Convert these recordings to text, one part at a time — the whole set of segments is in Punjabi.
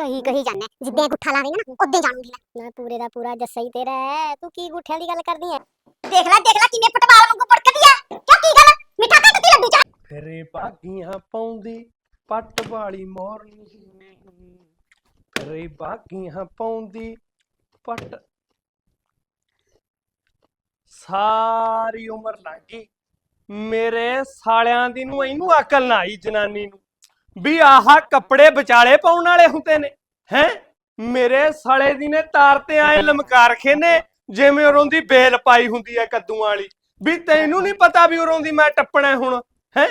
ਕਹੀ ਕਹੀ ਜਾਣਾ ਜਿੱਦਾਂ ਗੁੱਠਾ ਲਾਵੇਂਗਾ ਨਾ ਉਦੋਂ ਜਾਣੂਗੀ ਮੈਂ ਨਾ ਪੂਰੇ ਦਾ ਪੂਰਾ ਜੱਸਾ ਹੀ ਤੇਰਾ ਹੈ। ਤੂੰ ਕੀ ਗੁੱਠਿਆਂ ਦੀ ਗੱਲ ਕਰਦੀ ਐ? ਦੇਖ ਲੈ ਦੇਖ ਲੈ ਕਿਵੇਂ ਫੁੱਟਬਾਲ ਵਾਂਗੂ ਪੜਕਦੀ ਐ। ਕਿਉਂ ਕੀ ਗੱਲ? ਮਿੱਠਾ ਘੱਟ ਦੀ ਲੱਡੂ ਚਾ। ਫਿਰੇ ਬਾਗੀਆਂ ਪਾਉਂਦੀ ਪੱਟ ਵਾਲੀ ਮੋਰਨੀ ਫਿਰੇ ਬਾਗੀਆਂ ਪਾਉਂਦੀ ਪੱਟ। ਸਾਰੀ ਉਮਰ ਲੰਘ ਗਈ ਮੇਰੇ ਸਾਲਿਆਂ ਦੀ ਨੂੰ ਇਹਨੂੰ ਅਕਲ ਨਾ ਆਈ ਜਨਾਨੀ ਨੂੰ। ਵੀ ਆਹ ਕੱਪੜੇ ਵਿਚਾਲੇ ਪਾਉਣ ਵਾਲੇ ਹੁੰਦੇ ਨੇ, ਹੈ? ਮੇਰੇ ਸਾਲੇ ਦੀ ਨੇ ਤਾਰ ਤੇ ਆਏ ਲਮਕਾਰ ਰਖੇ ਨੇ ਜਿਵੇਂ ਉਰੋਂ ਦੀ ਬੇਲ ਪਾਈ ਹੁੰਦੀ ਹੈ ਕੱਦੂਆਂ ਵਾਲੀ। ਵੀ ਤੈਨੂੰ ਨਹੀਂ ਪਤਾ ਵੀ ਉਰੋਂ ਦੀ ਮੈਂ ਟੱਪਣਾ ਹੁਣ, ਹੈ?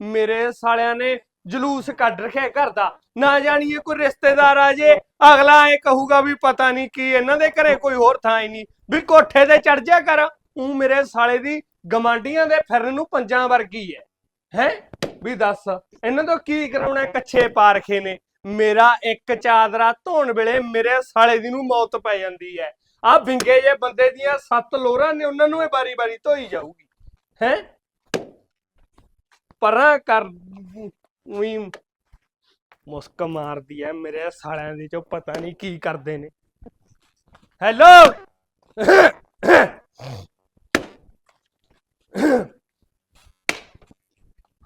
ਮੇਰੇ ਸਾਲਿਆਂ ਨੇ ਜਲੂਸ ਕੱਢ ਰੱਖਿਆ ਘਰ ਦਾ। ਨਾ ਜਾਣੀਏ ਕੋਈ ਰਿਸ਼ਤੇਦਾਰ ਆ ਜੇ, ਅਗਲਾ ਇਹ ਕਹੂਗਾ ਵੀ ਪਤਾ ਨਹੀਂ ਕੀ ਇਹਨਾਂ ਦੇ ਘਰੇ ਕੋਈ ਹੋਰ ਥਾਂ ਹੀ ਨਹੀਂ। ਵੀ ਕੋਠੇ ਤੇ ਚੜ ਜਾ ਕਰ। ਉਹ ਮੇਰੇ ਸਾਲੇ ਦੀ ਗਮਾਂਡੀਆਂ ਦੇ ਫਿਰਨ ਨੂੰ ਪੰਜਾਂ ਵਰਗੀ ਐ। ਹੈ? ਵੀ ਦੱਸ, ਇਹਨਾਂ ਤੋਂ ਕੀ ਕਰਾਉਣਾ, ਕੱਛੇ ਪਾ ਰਖੇ ਨੇ। ਮੇਰਾ ਇੱਕ ਚਾਦਰਾ ਧੋਣ ਵੇਲੇ ਮੇਰੇ ਸਾਲੇ ਦੀ ਨੂੰ ਮੌਤ ਪੈ ਜਾਂਦੀ ਹੈ। ਆ ਵਿੰਗੇ ਜੇ ਬੰਦੇ ਦੀਆਂ ਸੱਤ ਲੋਰਾਂ ਨੇ, ਉਹਨਾਂ ਨੂੰ ਇਹ ਬਾਰੀ-ਬਾਰੀ ਧੋਈ ਜਾਊਗੀ। ਹੈ? ਪਰਾਂ ਕਰ ਉਹੀ ਮੁਸਕ ਮਾਰਦੀ ਐ ਮੇਰੇ ਸਾਲਿਆਂ ਦੇ ਚੋਂ ਪਤਾ ਨਹੀਂ ਕੀ ਕਰਦੇ ਨੇ। ਹੈਲੋ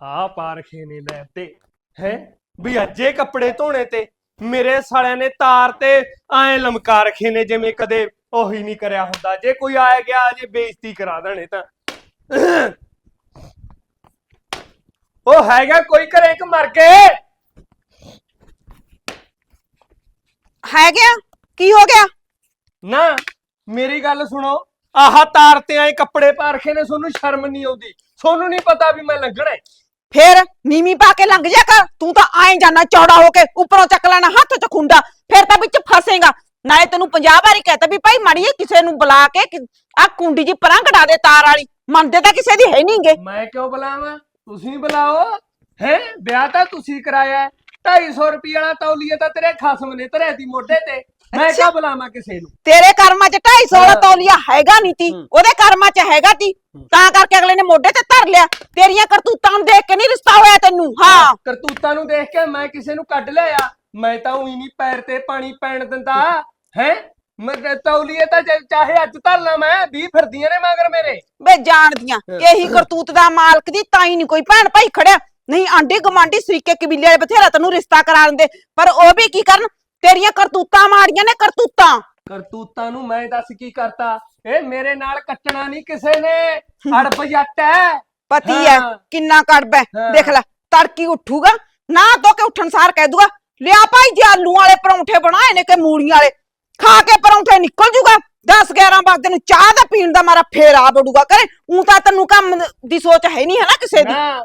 ਆ ਪਾਰਖੇ ਨੇ ਲੈ ਤੇ। ਹੈ? ਵੀ ਅੱਜੇ ਕੱਪੜੇ ਧੋਣੇ ਤੇ ਮੇਰੇ ਸਾਲਿਆਂ ਨੇ ਤਾਰ ਤੇ ਐ ਲਮਕਾ ਰੱਖੇ ਨੇ ਜਿਵੇਂ ਕਦੇ ਉਹੀ ਨਹੀਂ ਕਰਿਆ ਹੁੰਦਾ। ਜੇ ਕੋਈ ਆਇਆ ਗਿਆ ਜੇ ਬੇਇੱਜ਼ਤੀ ਕਰਾ ਦੇਣੇ ਤਾਂ। ਉਹ ਹੈਗਾ ਕੋਈ ਘਰੇ ਇੱਕ ਮਰ ਕੇ ਹੈ ਗਿਆ ਕੀ ਹੋ ਗਿਆ? ਨਾ ਮੇਰੀ ਗੱਲ ਸੁਣੋ। ਆਹ ਤਾਰ ਤੇ ਐ ਕੱਪੜੇ ਪਾ ਰਖੇ ਨੇ ਤੁਹਾਨੂੰ ਸ਼ਰਮ ਨਹੀਂ ਆਉਂਦੀ। ਤੁਹਾਨੂੰ ਨਹੀਂ ਪਤਾ ਵੀ ਮੈਂ ਲੰਘਣਾ ਹੈ। ਫੇਰ ਨੀਵੀਂ ਪਾ ਕੇ ਲੰਘ ਜਾ ਕਰ। ਤੂੰ ਤਾਂ ਆਏ ਜਾਣਾ ਚੌੜਾ ਹੋ ਕੇ, ਉੱਪਰੋਂ ਚੱਕ ਲੈਣਾ ਹੱਥ ਚ ਖੁੰਡਾ, ਫੇਰ ਤਾਂ ਵਿੱਚ ਫਸੇਗਾ। ਨਾਲੇ ਤੈਨੂੰ 50 ਵਾਰੀ ਕਹਤਾ ਵੀ ਭਾਈ ਮੜੀਏ ਕਿਸੇ ਨੂੰ ਬੁਲਾ ਕੇ ਆਹ ਕੁੰਡੀ ਜੀ ਪਰਾਂ ਕਢਾ ਦੇ ਤਾਰ ਵਾਲੀ। ਮੰਨਦੇ ਤਾਂ ਕਿਸੇ ਦੀ ਹੈ ਨਹੀਂਗੇ। ਮੈਂ ਕਿਉਂ ਬੁਲਾਵਾਂ? ਤੁਸੀਂ ਬੁਲਾਓ। ਹੈ? ਵਿਆਹ ਤਾਂ ਤੁਸੀਂ ਕਰਾਇਆ। ਹੈ 250 ਰੁਪਏ ਵਾਲਾ ਤੌਲੀਆ ਤਾਂ ਤੇਰੇ ਖਸਮ ਨੇ ਧਰੇ ਦੀ ਮੋਢੇ ਤੇ। ਮੈਂ। ਕਿਉਂ ਬੁਲਾਵਾਂ ਕਿਸੇ ਨੂੰ? ਤੇਰੇ ਕਰਮਾਂ ਚ 250 ਵਾਲਾ ਹਾਂ। ਤੌਲੀਆ ਹੈਗਾ ਨਹੀਂ ਤੀ। ਉਹਦੇ ਕਰਮਾਂ ਚ ਹੈਗਾ ਤੀ। ਤਾਂ ਕਰਕੇ ਅਗਲੇ ਨੇ ਮੋਢੇ ਤੇ ਧਰ ਲਿਆ। ਤੇਰੀਆਂ ਕਰਤੂਤਾਂ ਨੂੰ ਦੇਖ ਕੇ ਨਹੀਂ ਰਿਸ਼ਤਾ ਹੋਇਆ ਤੈਨੂੰ। ਹਾਂ। ਕਰਤੂਤਾਂ ਨੂੰ ਦੇਖ ਕੇ ਮੈਂ ਕਿਸੇ ਨੂੰ ਕੱਢ ਲਿਆ। ਮੈਂ ਤਾਂ ਉਹੀ ਨਹੀਂ ਪੈਰ ਤੇ ਪਾਣੀ ਪੈਣ ਦਿੰਦਾ। ਹੈ। ਮੈਂ ਤੌਲੀਏ ਤਾਂ ਚਾਹੇ ਅੱਜ ਧਰ ਲਾਂ ਮੈਂ 20 ਫਿਰਦੀਆਂ ਨੇ ਮਗਰ ਮੇਰੇ। ਬੇ ਜਾਣਦੀਆਂ। ਇਹੀ ਕਰਤੂਤ ਦਾ ਮਾਲਕ ਦੀ ਤਾਂ ਹੀ ਨਹੀਂ ਕੋਈ। ਭੈਣ ਭਾਈ ਖੜਿਆ। ਨਹੀਂ ਆਂਡੇ ਗਮਾਂਡੀ ਸਰੀਕੇ ਕਬੀਲੇ ਵਾਲੇ ਬਥੇਰਾ ਤੈਨੂੰ ਰਿਸ਼ਤਾ ਕਰਾ ਦਿੰਦੇ। ਪਰ ਉਹ ਵੀ ਕੀ ਕਰਨ? ਤੇਰੀਆਂ ਕਰਤੂਤਾਂ ਮਾੜੀਆਂ ਨੇ ਕਰਤੂਤਾਂ? ਕਰਤੂਤਾਂ ਨੂੰ ਮੈਂ ਦੱਸ ਕੀ ਕਰਤਾ? ਇਹ ਮੇਰੇ ਨਾਲ ਕੱਟਣਾ ਨਹੀਂ ਕਿਸੇ ਨੇ। ਅੜਬ ਜੱਟ ਹੈ। ਪਤੀ ਐ ਹਾਂ। ਕਿੰਨਾ ਕੜਬੈ ਹਾਂ। ਦੇਖ ਲੈ ਤੜਕੀ ਉੱਠੂਗਾ ਨਾ ਧੋ ਕੇ ਉੱਠਣ ਸਾਰ ਕਹਿ ਦੂਗਾ ਲਿਆ ਭਾਈ ਜੇ ਆਲੂ ਵਾਲੇ ਪਰੌਂਠੇ ਬਣਾਏ ਨੇ ਕਿ ਮੂਲੀਆਂ ਵਾਲੇ ਖਾ ਕੇ ਪਰੌਂਠੇ ਨਿਕਲ ਜੂਗਾ 10 11 ਵਜੇ ਨੂੰ ਚਾਹ ਦਾ ਪੀਣ ਦਾ ਮਾਰਾ ਫੇਰ ਆ ਬੜੂਗਾ ਕਰੇ ਉਂ ਤਾਂ ਤੈਨੂੰ ਕੰਮ ਦੀ ਸੋਚ ਹੈ ਨਹੀਂ ਹੈ ਨਾ ਕਿਸੇ ਦੀ? ਨਾ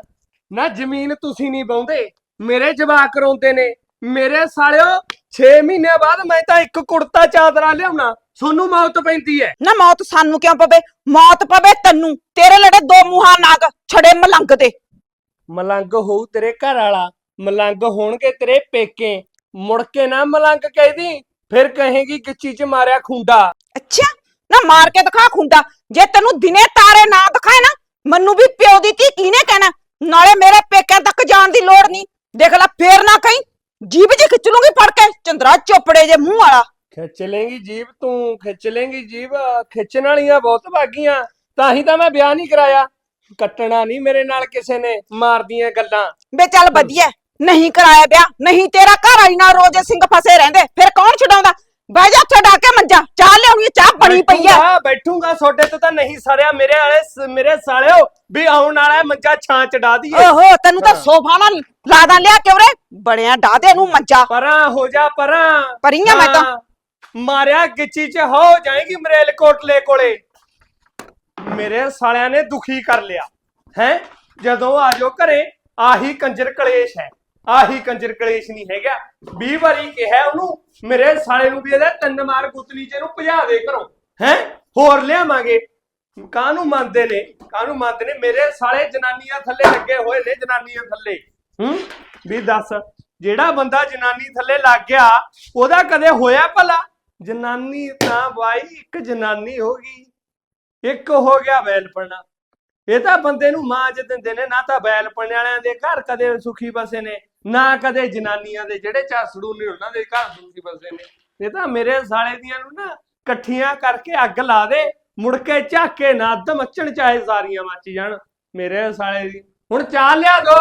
ਨਾ ਜ਼ਮੀਨ ਤੁਸੀਂ ਨਹੀਂ ਬਾਉਂਦੇ ਮੇਰੇ ਜਵਾਕ ਰੋਂਦੇ ਨੇ। ਮੇਰੇ ਸਾਲਿਓ 6 ਮਹੀਨੇ ਬਾਅਦ ਮੈਂ ਤਾਂ ਇੱਕ ਕੁੜਤਾ ਚਾਦਰਾ ਲਿਆਉਣਾ। ਸੋਨੂੰ ਮੌਤ ਪੈਂਦੀ ਹੈ। ਨਾ ਮੌਤ ਸਾਨੂੰ ਕਿਉਂ ਪਵੇ? ਮੌਤ ਪਵੇ ਤੈਨੂੰ। ਤੇਰੇ ਲੜੇ ਦੋ ਮੂੰਹਾਂ ਨਾਗ ਛੜੇ ਮਲੰਗ ਤੇ ਮਲੰਗ ਹੋਊ ਤੇਰੇ ਘਰ ਵਾਲਾ ਮਲੰਗ ਹੋਣਗੇ ਤੇਰੇ ਪੇਕੇ। ਮੁੜ ਕੇ ਨਾ ਮਲੰਗ ਕਹਿਦੀ ਫਿਰ ਕਹੇਗੀ ਗਿੱਚੀ ਚ ਮਾਰਿਆ ਖੁੰਡਾ। ਅੱਛਾ ਨਾ ਮਾਰ ਕੇ ਦਿਖਾ ਖੁੰਡਾ। ਜੇ ਤੈਨੂੰ ਦਿਨੇ ਤਾਰੇ ਨਾ ਦਿਖਾਏ ਨਾ ਮੈਨੂੰ ਵੀ ਪਿਓ ਦੀ ਧੀ ਕਿਹਨੇ ਕਹਿਣਾ? ਨਾਲੇ ਮੇਰੇ ਪੇਕਿਆਂ ਤੱਕ ਜਾਣ ਦੀ ਲੋੜ ਨਹੀਂ। ਦੇਖ ਲੈ ਫੇਰ ਨਾ ਕਹੀਂ ਜੀਬ ਜੀ ਖਿੱਚ ਲੂੰਗੀ ਫੜ ਕੇ ਚੰਦਰਾ ਚੋਪੜੇ ਜੇ ਮੂੰਹ ਵਾਲਾ। ਖਿੱਚ ਲੇਂਗੀ ਜੀਬ ਤੂੰ ਖਿੱਚ ਲੇਂਗੀ ਜੀਬ ਖਿੱਚਣ ਵਾਲੀਆਂ ਬਹੁਤ ਬਾਗੀਆਂ ਤਾਂ ਹੀ ਤਾਂ ਮੈਂ ਵਿਆਹ ਨਹੀਂ ਕਰਾਇਆ। ਕੱਟਣਾ ਨਹੀਂ ਮੇਰੇ ਨਾਲ ਕਿਸੇ ਨੇ ਮਾਰਦੀਆਂ ਗੱਲਾਂ। ਬੇ ਚੱਲ ਵਧੀਆ ਨਹੀਂ ਕਰਾਇਆ ਵਿਆਹ ਨਹੀਂ ਤੇਰਾ ਘਰ ਆਈ ਨਾਲ ਰੋਜੇ ਸਿੰਘ ਫਸੇ ਰਹਿੰਦੇ ਫਿਰ ਕੌਣ ਛਡਾਉਂਦਾ? ਬਹਿ ਜਾ ਉੱਥੇ ਕੇ ਮੰਜਾ ਚਾਹ ਬਣੀ ਪਈ ਆ। ਬੈਠੂੰਗਾ, ਬੈਠੂੰਗਾ ਤੁਹਾਡੇ ਤੋਂ ਤਾਂ ਨਹੀਂ ਸਰਿਆ ਮੇਰੇ ਵਾਲੇ ਮੇਰੇ ਸਾਲਿਓ ਵੀ ਆਉਣ ਵਾਲਾ ਹੈ, ਮੰਜਾ ਛਾਂ ਚੜਾ ਦਈਏ। ਓਹੋ ਤੈਨੂੰ ਤਾਂ। ਸੋਫਾ ਨਾ ਲਾਦਾ ਲਿਆ ਕਿਉਂ ਰੇ ਬਣਿਆ ਡਾ ਦੇ ਨੂੰ ਮੰਜਾ। ਪਰਾਂ ਹੋ ਜਾ ਪਰਾਂ। ਪਰੀਆਂ ਮੈਂ ਤਾਂ। ਹਾਂ, ਮਾਰਿਆ ਗਿੱਚੀ ਚ ਹੋ ਜਾਏਗੀ ਮਰੇਲ ਕੋਟਲੇ ਕੋਲੇ। ਮੇਰੇ ਸਾਲਿਆਂ ਨੇ ਦੁਖੀ ਕਰ ਲਿਆ। ਹੈ? ਜਦੋਂ ਆਜੋ ਘਰੇ ਆਹੀ ਕੰਜਰ ਕਲੇਸ਼ ਹੈ। ਆਹੀ ਕੰਜਰ ਕਲੇਸ਼ ਨਹੀਂ ਹੈਗਾ। 20 ਵਾਰੀ ਕਿਹਾ ਉਹਨੂੰ, ਮੇਰੇ ਸਾਲੇ ਨੂੰ ਵੀ ਇਹਦਾ ਤਿੰਨ ਮਾਰ ਗੁੱਤਲੀ ਚ ਇਹਨੂੰ ਭਜਾ ਦੇ ਘਰੋਂ। ਹੈ? ਹੋਰ ਲਿਆਵਾਂਗੇ। ਕਾਹਨੂੰ ਮੰਨਦੇ ਨੇ? ਕਾਹਨੂੰ ਮੰਨਦੇ ਨੇ? ਮੇਰੇ ਸਾਲੇ ਜਨਾਨੀਆਂ ਥੱਲੇ ਲੱਗੇ ਹੋਏ ਨੇ, ਜਨਾਨੀਆਂ ਥੱਲੇ। ਹੂੰ? ਵੀ ਦੱਸ, ਜਿਹੜਾ ਬੰਦਾ ਜਨਾਨੀ ਥੱਲੇ ਲੱਗ ਗਿਆ, ਉਹਦਾ ਕਦੇ ਹੋਇਆ ਭਲਾ? ਜਨਾਨੀ ਤਾਂ ਬਾਈ ਇੱਕ ਜਨਾਨੀ ਹੋ ਗਈ। ਇੱਕ ਹੋ ਗਿਆ ਵੈਲਪਣਾ ਇਹ ਤਾਂ ਬੰਦੇ ਨੂੰ ਮਾਂ ਚ ਦਿੰਦੇ ਨੇ, ਨਾ ਤਾਂ ਵੈਲਪਣੇ ਵਾਲਿਆਂ ਦੇ ਘਰ ਕਦੇ ਸੁਖੀ ਬਸੇ ਨੇ। ਨਾ ਕਦੇ ਜਨਾਨੀਆਂ ਦੇ, ਜਿਹੜੇ ਚਾਸੜੂ ਨੇ ਉਹਨਾਂ ਦੇ ਘਰ ਦੂਸੀ ਬਸਦੇ ਨੇ। ਇਹ ਤਾਂ ਮੇਰੇ ਸਾਲੇ ਦੀਆਂ ਨੂੰ ਨਾ ਇਕੱਠੀਆਂ ਕਰਕੇ ਅੱਗ ਲਾ ਦੇ, ਮੁੜ ਕੇ ਝਾਕ ਨਾ ਅੱਧ ਮੱਚਣ ਚਾਹੇ ਸਾਰੀਆਂ ਮੱਚ ਜਾਣ, ਮੇਰੇ ਸਾਲੇ ਦੀ। ਹੁਣ ਚਾਹ ਲਿਆ ਦੋ।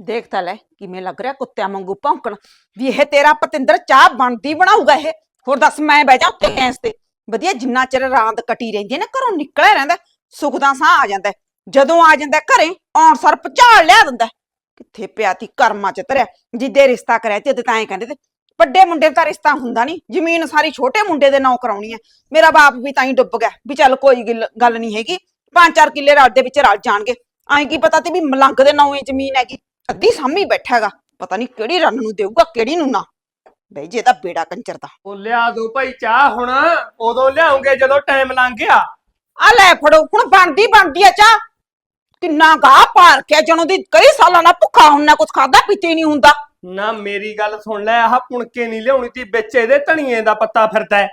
ਦੇਖ ਤਾਂ ਲੈ, ਕਿਵੇਂ ਲੱਗ ਰਿਹਾ ਕੁੱਤਿਆਂ ਵਾਂਗੂ ਭੌਂਕਣ। ਵੀ ਇਹ ਤੇਰਾ ਪਤਿੰਦਰ ਚਾਹ ਬਣਦੀ ਬਣਾਊਗਾ ਇਹ। ਹੋਰ ਦੱਸ, ਮੈਂ ਬਹਿ ਜਾ ਉੱਤੇ ਗੈਸ ਤੇ। ਵਧੀਆ, ਜਿੰਨਾ ਚਿਰ ਰਾਂਦ ਕਟੀ ਰਹਿੰਦੀ ਹੈ ਨਾ, ਘਰੋਂ ਨਿਕਲਿਆ ਰਹਿੰਦਾ, ਸੁੱਖ ਦਾ ਸਾਹ ਆ ਜਾਂਦਾ ਹੈ। ਜਦੋਂ ਆ ਜਾਂਦਾ ਹੈ ਘਰੇ ਆਉਣ ਸਰ ਪਚਾਲ ਲਿਆ ਦਿੰਦਾ ਹੈ। ਕਿੱਥੇ ਪਿਆ ਤੀ ਕਰਮਾਂ ਚ ਧਰਿਆ ਜਿੱਦੇ ਰਿਸ਼ਤਾ ਕਰਿਆ ਤੇ ਤਾਂ ਐ ਕਹਿੰਦੇ ਤੇ ਵੱਡੇ ਮੁੰਡੇ ਦਾ ਰਿਸ਼ਤਾ ਹੁੰਦਾ ਨਹੀਂ ਜ਼ਮੀਨ ਸਾਰੀ ਛੋਟੇ ਮੁੰਡੇ ਦੇ ਨਾਂ ਕਰਾਉਣੀ ਹੈ। ਮੇਰਾ ਬਾਪ ਵੀ ਤਾਂ ਹੀ ਡੁੱਬ ਗਿਆ ਵੀ ਚੱਲ ਕੋਈ ਗਿੱਲ- ਨਹੀਂ ਹੈਗੀ ਪੰਜ ਚਾਰ ਕਿੱਲੇ ਰਲ ਦੇ ਵਿੱਚ ਰਲ ਜਾਣਗੇ। ਐਂ ਕੀ ਪਤਾ ਤੇ ਵੀ ਮਲੰਗ ਦੇ ਨਾਂ ਹੀ ਜ਼ਮੀਨ ਹੈਗੀ ਅੱਧੀ ਸਾਹਮਣੇ ਬੈਠਾ ਹੈਗਾ ਪਤਾ ਨਹੀਂ ਕਿਹੜੀ ਰੰਨ ਨੂੰ ਦੇਊਗਾ ਕਿਹੜੀ ਨੂੰ ਨਾ। ਬਈ ਜੇ ਤਾਂ ਬੇੜਾ ਕੰਚਰ ਦਾ। ਉਹ ਲਿਆ ਦੋ ਭਾਈ ਚਾਹ ਹੁਣ ਉਦੋਂ ਲਿਆਉਂਗੇ ਜਦੋਂ ਟਾਈਮ ਲੰਘ ਗਿਆ। ਆ ਲੈ ਫੜੋ ਹੁਣ ਬਣਦੀ ਬਣਦੀ ਆ ਚਾਹ। ਕਿੰਨਾ ਗਾਹ ਪਾਰ ਕੇ ਜਦੋਂ ਦੀ ਕਈ ਸਾਲਾਂ ਨਾਲ ਭੁੱਖਾ ਹੁੰਨਾ ਕੁਝ ਖਾਦਾ ਪੀਤੇ ਨਹੀਂ ਹੁੰਦਾ। ਨਾ ਮੇਰੀ ਗੱਲ ਸੁਣ ਲੈ ਆਹ ਪੁਣਕੇ ਨਹੀਂ ਲਿਆਉਣੀ ਤੀ ਵਿੱਚ ਇਹਦੇ ਧਣੀਏ ਦਾ ਪੱਤਾ ਫਿਰਦਾ ਹੈ।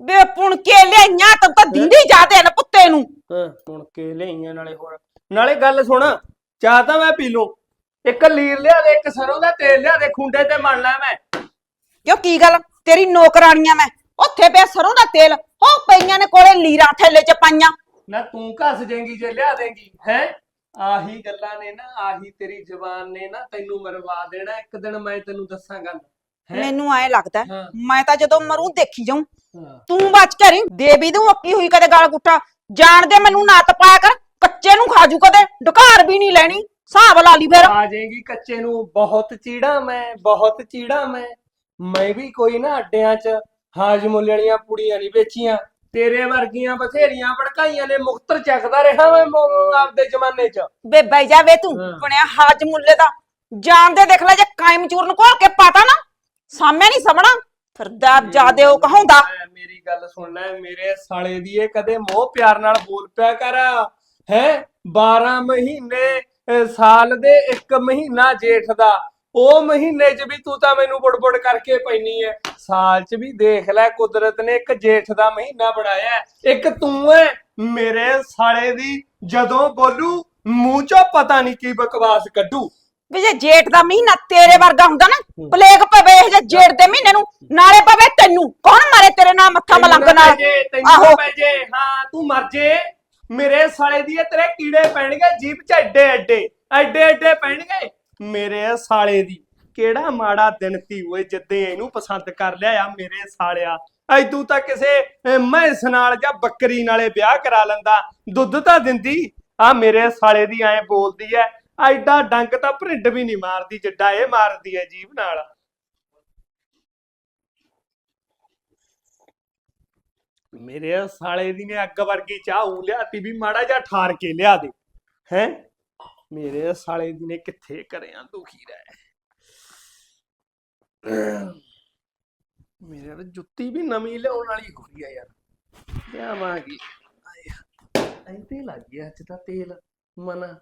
ਬੇ ਪੁਣ ਕੇ ਲਿਆਈਆਂ ਤਾਂ ਤਾਂ ਦਿੰਦੀ ਜਾਦੇ ਨਾ ਪੁੱਤੇ ਨੂੰ। ਹਾਂ ਪੁਣਕੇ ਲਿਆਈਆਂ ਨਾਲੇ ਹੋਰ। ਨਾਲੇ ਗੱਲ ਸੁਣ ਚਾਹ ਤਾਂ ਮੈਂ ਪੀ ਲੂੰ ਇੱਕ ਲੀਰ ਲਿਆ ਦੇ ਇੱਕ ਸਰੋਂ ਦਾ ਤੇਲ ਲਿਆ ਦੇ ਖੁੰਡੇ ਤੇ ਮਲ ਲੈ ਮੈਂ। ਕਿਉਂ ਕੀ ਗੱਲ ਤੇਰੀ ਨੌਕਰਾਣੀਆਂ ਮੈਂ ਉੱਥੇ ਪਿਆ ਸਰੋਂ ਦਾ ਤੇਲ ਹੋ ਪਈਆਂ ਨੇ ਕੋਲੇ ਲੀਰਾਂ ਥੈਲੇ ਚ ਪਾਈਆਂ। ਨਾ ਤੂੰ ਘਸ ਜਾਏਂਗੀ ਜੇ ਲਿਆ ਦੇਂਗੀ ਹੈ ਆਹੀ ਗੱਲਾਂ ਨੇ ਨਾ ਆਹੀ ਤੇਰੀ ਜ਼ਬਾਨ ਨੇ ਨਾ ਤੈਨੂੰ ਮਰਵਾ ਦੇਣਾ ਇੱਕ ਦਿਨ ਮੈਂ ਤੈਨੂੰ ਦੱਸਾਂ ਗੱਲ ਹੈਂ? ਮੈਨੂੰ ਐ ਲੱਗਦਾ ਹੈ, ਹਾਂ। ਮੈਂ ਤਾਂ ਜਦੋਂ ਮਰੂ ਦੇਖੀ ਜਾਉਂ ਹਾਂ। ਤੂੰ ਬਚ ਕੇ ਰਹੀ ਦੇਵੀ ਨੂੰ ਅੱਕੀ ਹੋਈ ਕਦੇ ਗਾਲ ਗੁੱਟਾ ਜਾਣ ਦੇ ਮੈਨੂੰ ਨਾ ਤਪਾਇਆ ਕਰ ਕੱਚੇ ਨੂੰ ਖਾਜੂ ਕਦੇ ਢਕਾਰ ਵੀ ਨਹੀਂ ਲੈਣੀ ਹਿਸਾਬ ਲਾ ਲਈ ਫਿਰ ਆ ਜਾਏਗੀ ਕੱਚੇ ਨੂੰ ਬਹੁਤ ਚੀੜਾ ਮੈਂ ਬਹੁਤ ਚੀੜਾ ਮੈਂ ਮੈਂ ਵੀ ਕੋਈ ਨਾ ਅੱਡਿਆਂ 'ਚ ਹਾਜਮੁੱਲ ਵਾਲੀਆਂ ਪੁੜੀਆਂ ਨਹੀਂ ਵੇਚੀਆਂ ਤੇਰੇ ਵਰਗੀਆਂ ਬਥੇਰੀਆਂ ਭੜਕਾਈਆਂ ਨੇ ਮੁਖਤਰ ਚੱਕਦਾ ਰਿਹਾ ਮੈਂ ਮੋ- ਆਪਦੇ ਜ਼ਮਾਨੇ 'ਚ। ਬੇ ਬਈ ਜਾ ਵੇ ਤੂੰ ਹਾਂ। ਬਣਿਆ ਹਾਜ ਮੁੱਲੇ ਦਾ। ਜਾਣ ਦੇ ਦੇਖ ਲੈ ਜੇ ਕਾਇਮ ਚੂਰਨ ਘੋਲ ਕੇ ਪਾਤਾ ਨਾ ਸਾਹਮਣੇ ਨਹੀਂ ਸਮਣਾ ਫਿਰਦਾ ਜਾਦੇ ਉਹ ਕਹਾਉਂਦਾ। ਮੇਰੀ ਗੱਲ ਸੁਣ ਲੈ ਮੇਰੇ ਸਾਲੇ ਦੀ ਇਹ ਕਦੇ ਮੋਹ ਪਿਆਰ ਨਾਲ ਬੋਲ ਪਿਆ ਕਰ। ਹੈ? 12 ਮਹੀਨੇ ਅਹ, ਸਾਲ ਦੇ ਇੱਕ ਮਹੀਨਾ ਜੇਠ ਦਾ। ਉਹ ਮਹੀਨੇ 'ਚ ਵੀ ਤੂੰ ਤਾਂ ਮੈਨੂੰ ਬੁੜਬੁੜ ਕਰਕੇ ਪੈਣੀ ਐ। ਸਾਲ 'ਚ ਵੀ ਦੇਖ ਲੈ ਕੁਦਰਤ ਨੇ ਇੱਕ ਜੇਠ ਦਾ ਮਹੀਨਾ ਬਣਾਇਆ। ਇੱਕ ਤੂੰ ਐ ਮੇਰੇ ਸਾਲੇ ਦੀ ਜਦੋਂ ਬੋਲੂ ਮੂੰਹ 'ਚੋਂ ਪਤਾ ਨਹੀਂ ਕੀ ਬਕਵਾਸ ਕੱਢੂ। ਵੀ ਜੇ ਜੇਠ ਦਾ ਮਹੀਨਾ ਤੇਰੇ ਵਰਗਾ ਹੁੰਦਾ ਨਾ ਪਲੇਗ ਪਵੇ ਇਹ ਜੇ ਜੇਠ ਦੇ ਮਹੀਨੇ ਨੂੰ ਨਾਲੇ ਪਵੇ ਤੈਨੂੰ। ਕੌਣ ਮਾਰੇ ਤੇਰੇ ਨਾਲ ਮੱਥਾ ਮਲੰਗ ਨਾਲ? ਆਹੋ। ਪੈ ਜੇ। ਹਾਂ ਤੂੰ ਮਰ ਜੇ। ਮੇਰੇ ਸਾਲੇ ਦੀ ਇਹ ਤੇਰੇ ਕੀੜੇ ਪੈਣਗੇ ਜੀਭ ਚ ਐਡੇ ਐਡੇ ਐਡੇ ਐਡੇ ਪੈਣਗੇ। ਮੇਰੇ ਸਾਲੇ ਦੀ। ਕਿਹੜਾ ਮਾੜਾ ਦਿਨ ਤੀ ਓਏ ਜਿੱਦੇ ਇਹਨੂੰ ਪਸੰਦ ਕਰ ਲਿਆ ਆ ਮੇਰੇ ਸਾਲਿਆ। ਐਦੂ ਤਾਂ ਕਿਸੇ ਅਹ, ਮੈਂਸ ਨਾਲ ਜਾਂ ਬੱਕਰੀ ਨਾਲੇ ਵਿਆਹ ਕਰਾ ਲੈਂਦਾ। ਦੁੱਧ ਤਾਂ ਦਿੰਦੀ। ਆ ਮੇਰੇ ਸਾਲੇ ਦੀ ਐ ਬੋਲਦੀ ਐ। ਐਡਾ ਡੰਗ ਤਾਂ ਭਰਿੰਡ ਵੀ ਨਹੀਂ ਮਾਰਦੀ ਜਿੱਡਾ ਇਹ ਮਾਰਦੀ ਐ ਜੀਭ ਨਾਲ। ਮੇਰੇ ਸਾਲੇ ਦੀ ਨੇ ਅੱਗ ਵਰਗੀ ਚਾਹ ਉਹ ਲਿਆਤੀ ਵੀ ਮਾੜਾ ਜਿਹਾ ਠਾਰ ਕੇ ਲਿਆ ਦੇ। ਹੈ? ਮੇਰੇ ਸਾਲੇ ਦੀ ਨੇ ਕਿੱਥੇ ਕਰਿਆ ਦੁਖੀ ਰਹਿ। ਮੇਰੇ ਤਾਂ ਜੁੱਤੀ ਵੀ ਨਵੀਂ ਲਿਆਉਣ ਵਾਲੀ ਹੋ ਰਹੀ ਆ ਯਾਰ। ਲਿਆਵਾਂਗੀ। ਐਂਤੇ ਲੱਗ ਗਿਆ ਅੱਜ ਤਾਂ ਤੇਲ। ਮਨ,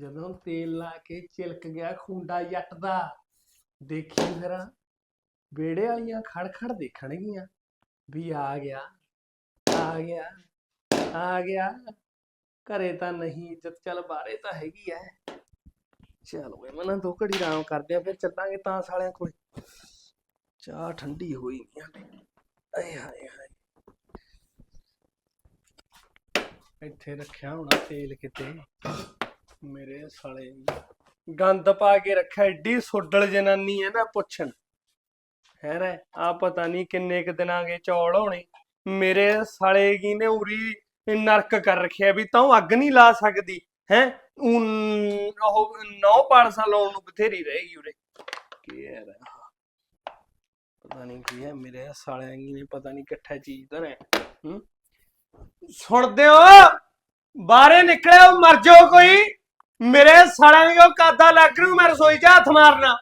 ਜਦੋਂ ਤੇਲ ਲਾ ਕੇ ਚਿਲਕ ਗਿਆ ਖੁੰਡਾ ਜੱਟ ਦਾ ਦੇਖੀ ਫਿਰ ਬੇੜੇ ਵਾਲੀਆਂ ਖੜ ਖੜ ਦੇਖਣਗੀਆਂ। ਵੀ ਆ ਗਿਆ ਆ ਗਿਆ ਆ ਗਿਆ। ਘਰੇ ਤਾਂ ਨਹੀਂ ਇੱਜ਼ਤ ਚੱਲ ਬਾਹਰੇ ਤਾਂ ਹੈਗੀ ਐ। ਚਲੋ ਓਏ ਮਨਾਂ ਦੋ ਘੜੀ ਆਰਾਮ ਕਰਦੇ ਆ ਫਿਰ ਚੱਲਾਂਗੇ ਤਾਂ ਸਾਲਿਆਂ ਕੋਲ। ਚਾਹ ਠੰਡੀ ਹੋਈ ਨਹੀਂ ਹਾਲੇ ਆਏ ਹਾਏ ਹਾਏ। ਇੱਥੇ ਰੱਖਿਆ ਹੋਣਾ ਤੇਲ ਕਿਤੇ। ਮੇਰੇ ਸਾਲੇ ਗੰਦ ਪਾ ਕੇ ਰੱਖਿਆ, ਏਡੀ ਸੋਡਲ ਜਨਾਨੀ ਐ ਨਾ ਪੁੱਛਣ। ਹੈ ਰੇ ਆ ਪਤਾ ਨਹੀਂ ਕਿੰਨੇ ਕੁ ਦਿਨਾਂ ਦੇ ਚੌਲ ਹੋਣੇ। ਮੇਰੇ ਸਾਲੇ ਕੀ ਨੇ ਉਰੀ ਨਰਕ ਕਰ ਰੱਖਿਆ ਵੀ ਤਾਂ ਅੱਗ ਨਹੀਂ ਲਾ ਸਕਦੀ, ਹੈ? ਉਹ ਨੌ ਪਾਲਸਾ ਲਾਉਣ ਨੂੰ ਬਥੇਰੀ ਰਹੇਗੀ ਉਰੇ। ਕੀ ਹੈ ਪਤਾ ਨਹੀਂ ਕੀ ਹੈ, ਮੇਰੇ ਸਾਲਿਆਂ ਨੇ, ਪਤਾ ਨਹੀਂ ਇਕੱਠਾ ਚੀਜ਼ ਦਾ ਹੈ ਹੂੰ? ਸੁਣਦੇ ਹੋ ਬਾਹਰੇ ਨਿਕਲਿਓ, ਮਰ ਜਾਓ ਕੋਈ। ਮੇਰੇ ਸਾਲਿਆਂ ਦੀ ਉਹ ਕਾਦਾ ਲੱਗ ਰੂ ਮੈਂ ਰਸੋਈ 'ਚ ਹੱਥ ਮਾਰਨਾ।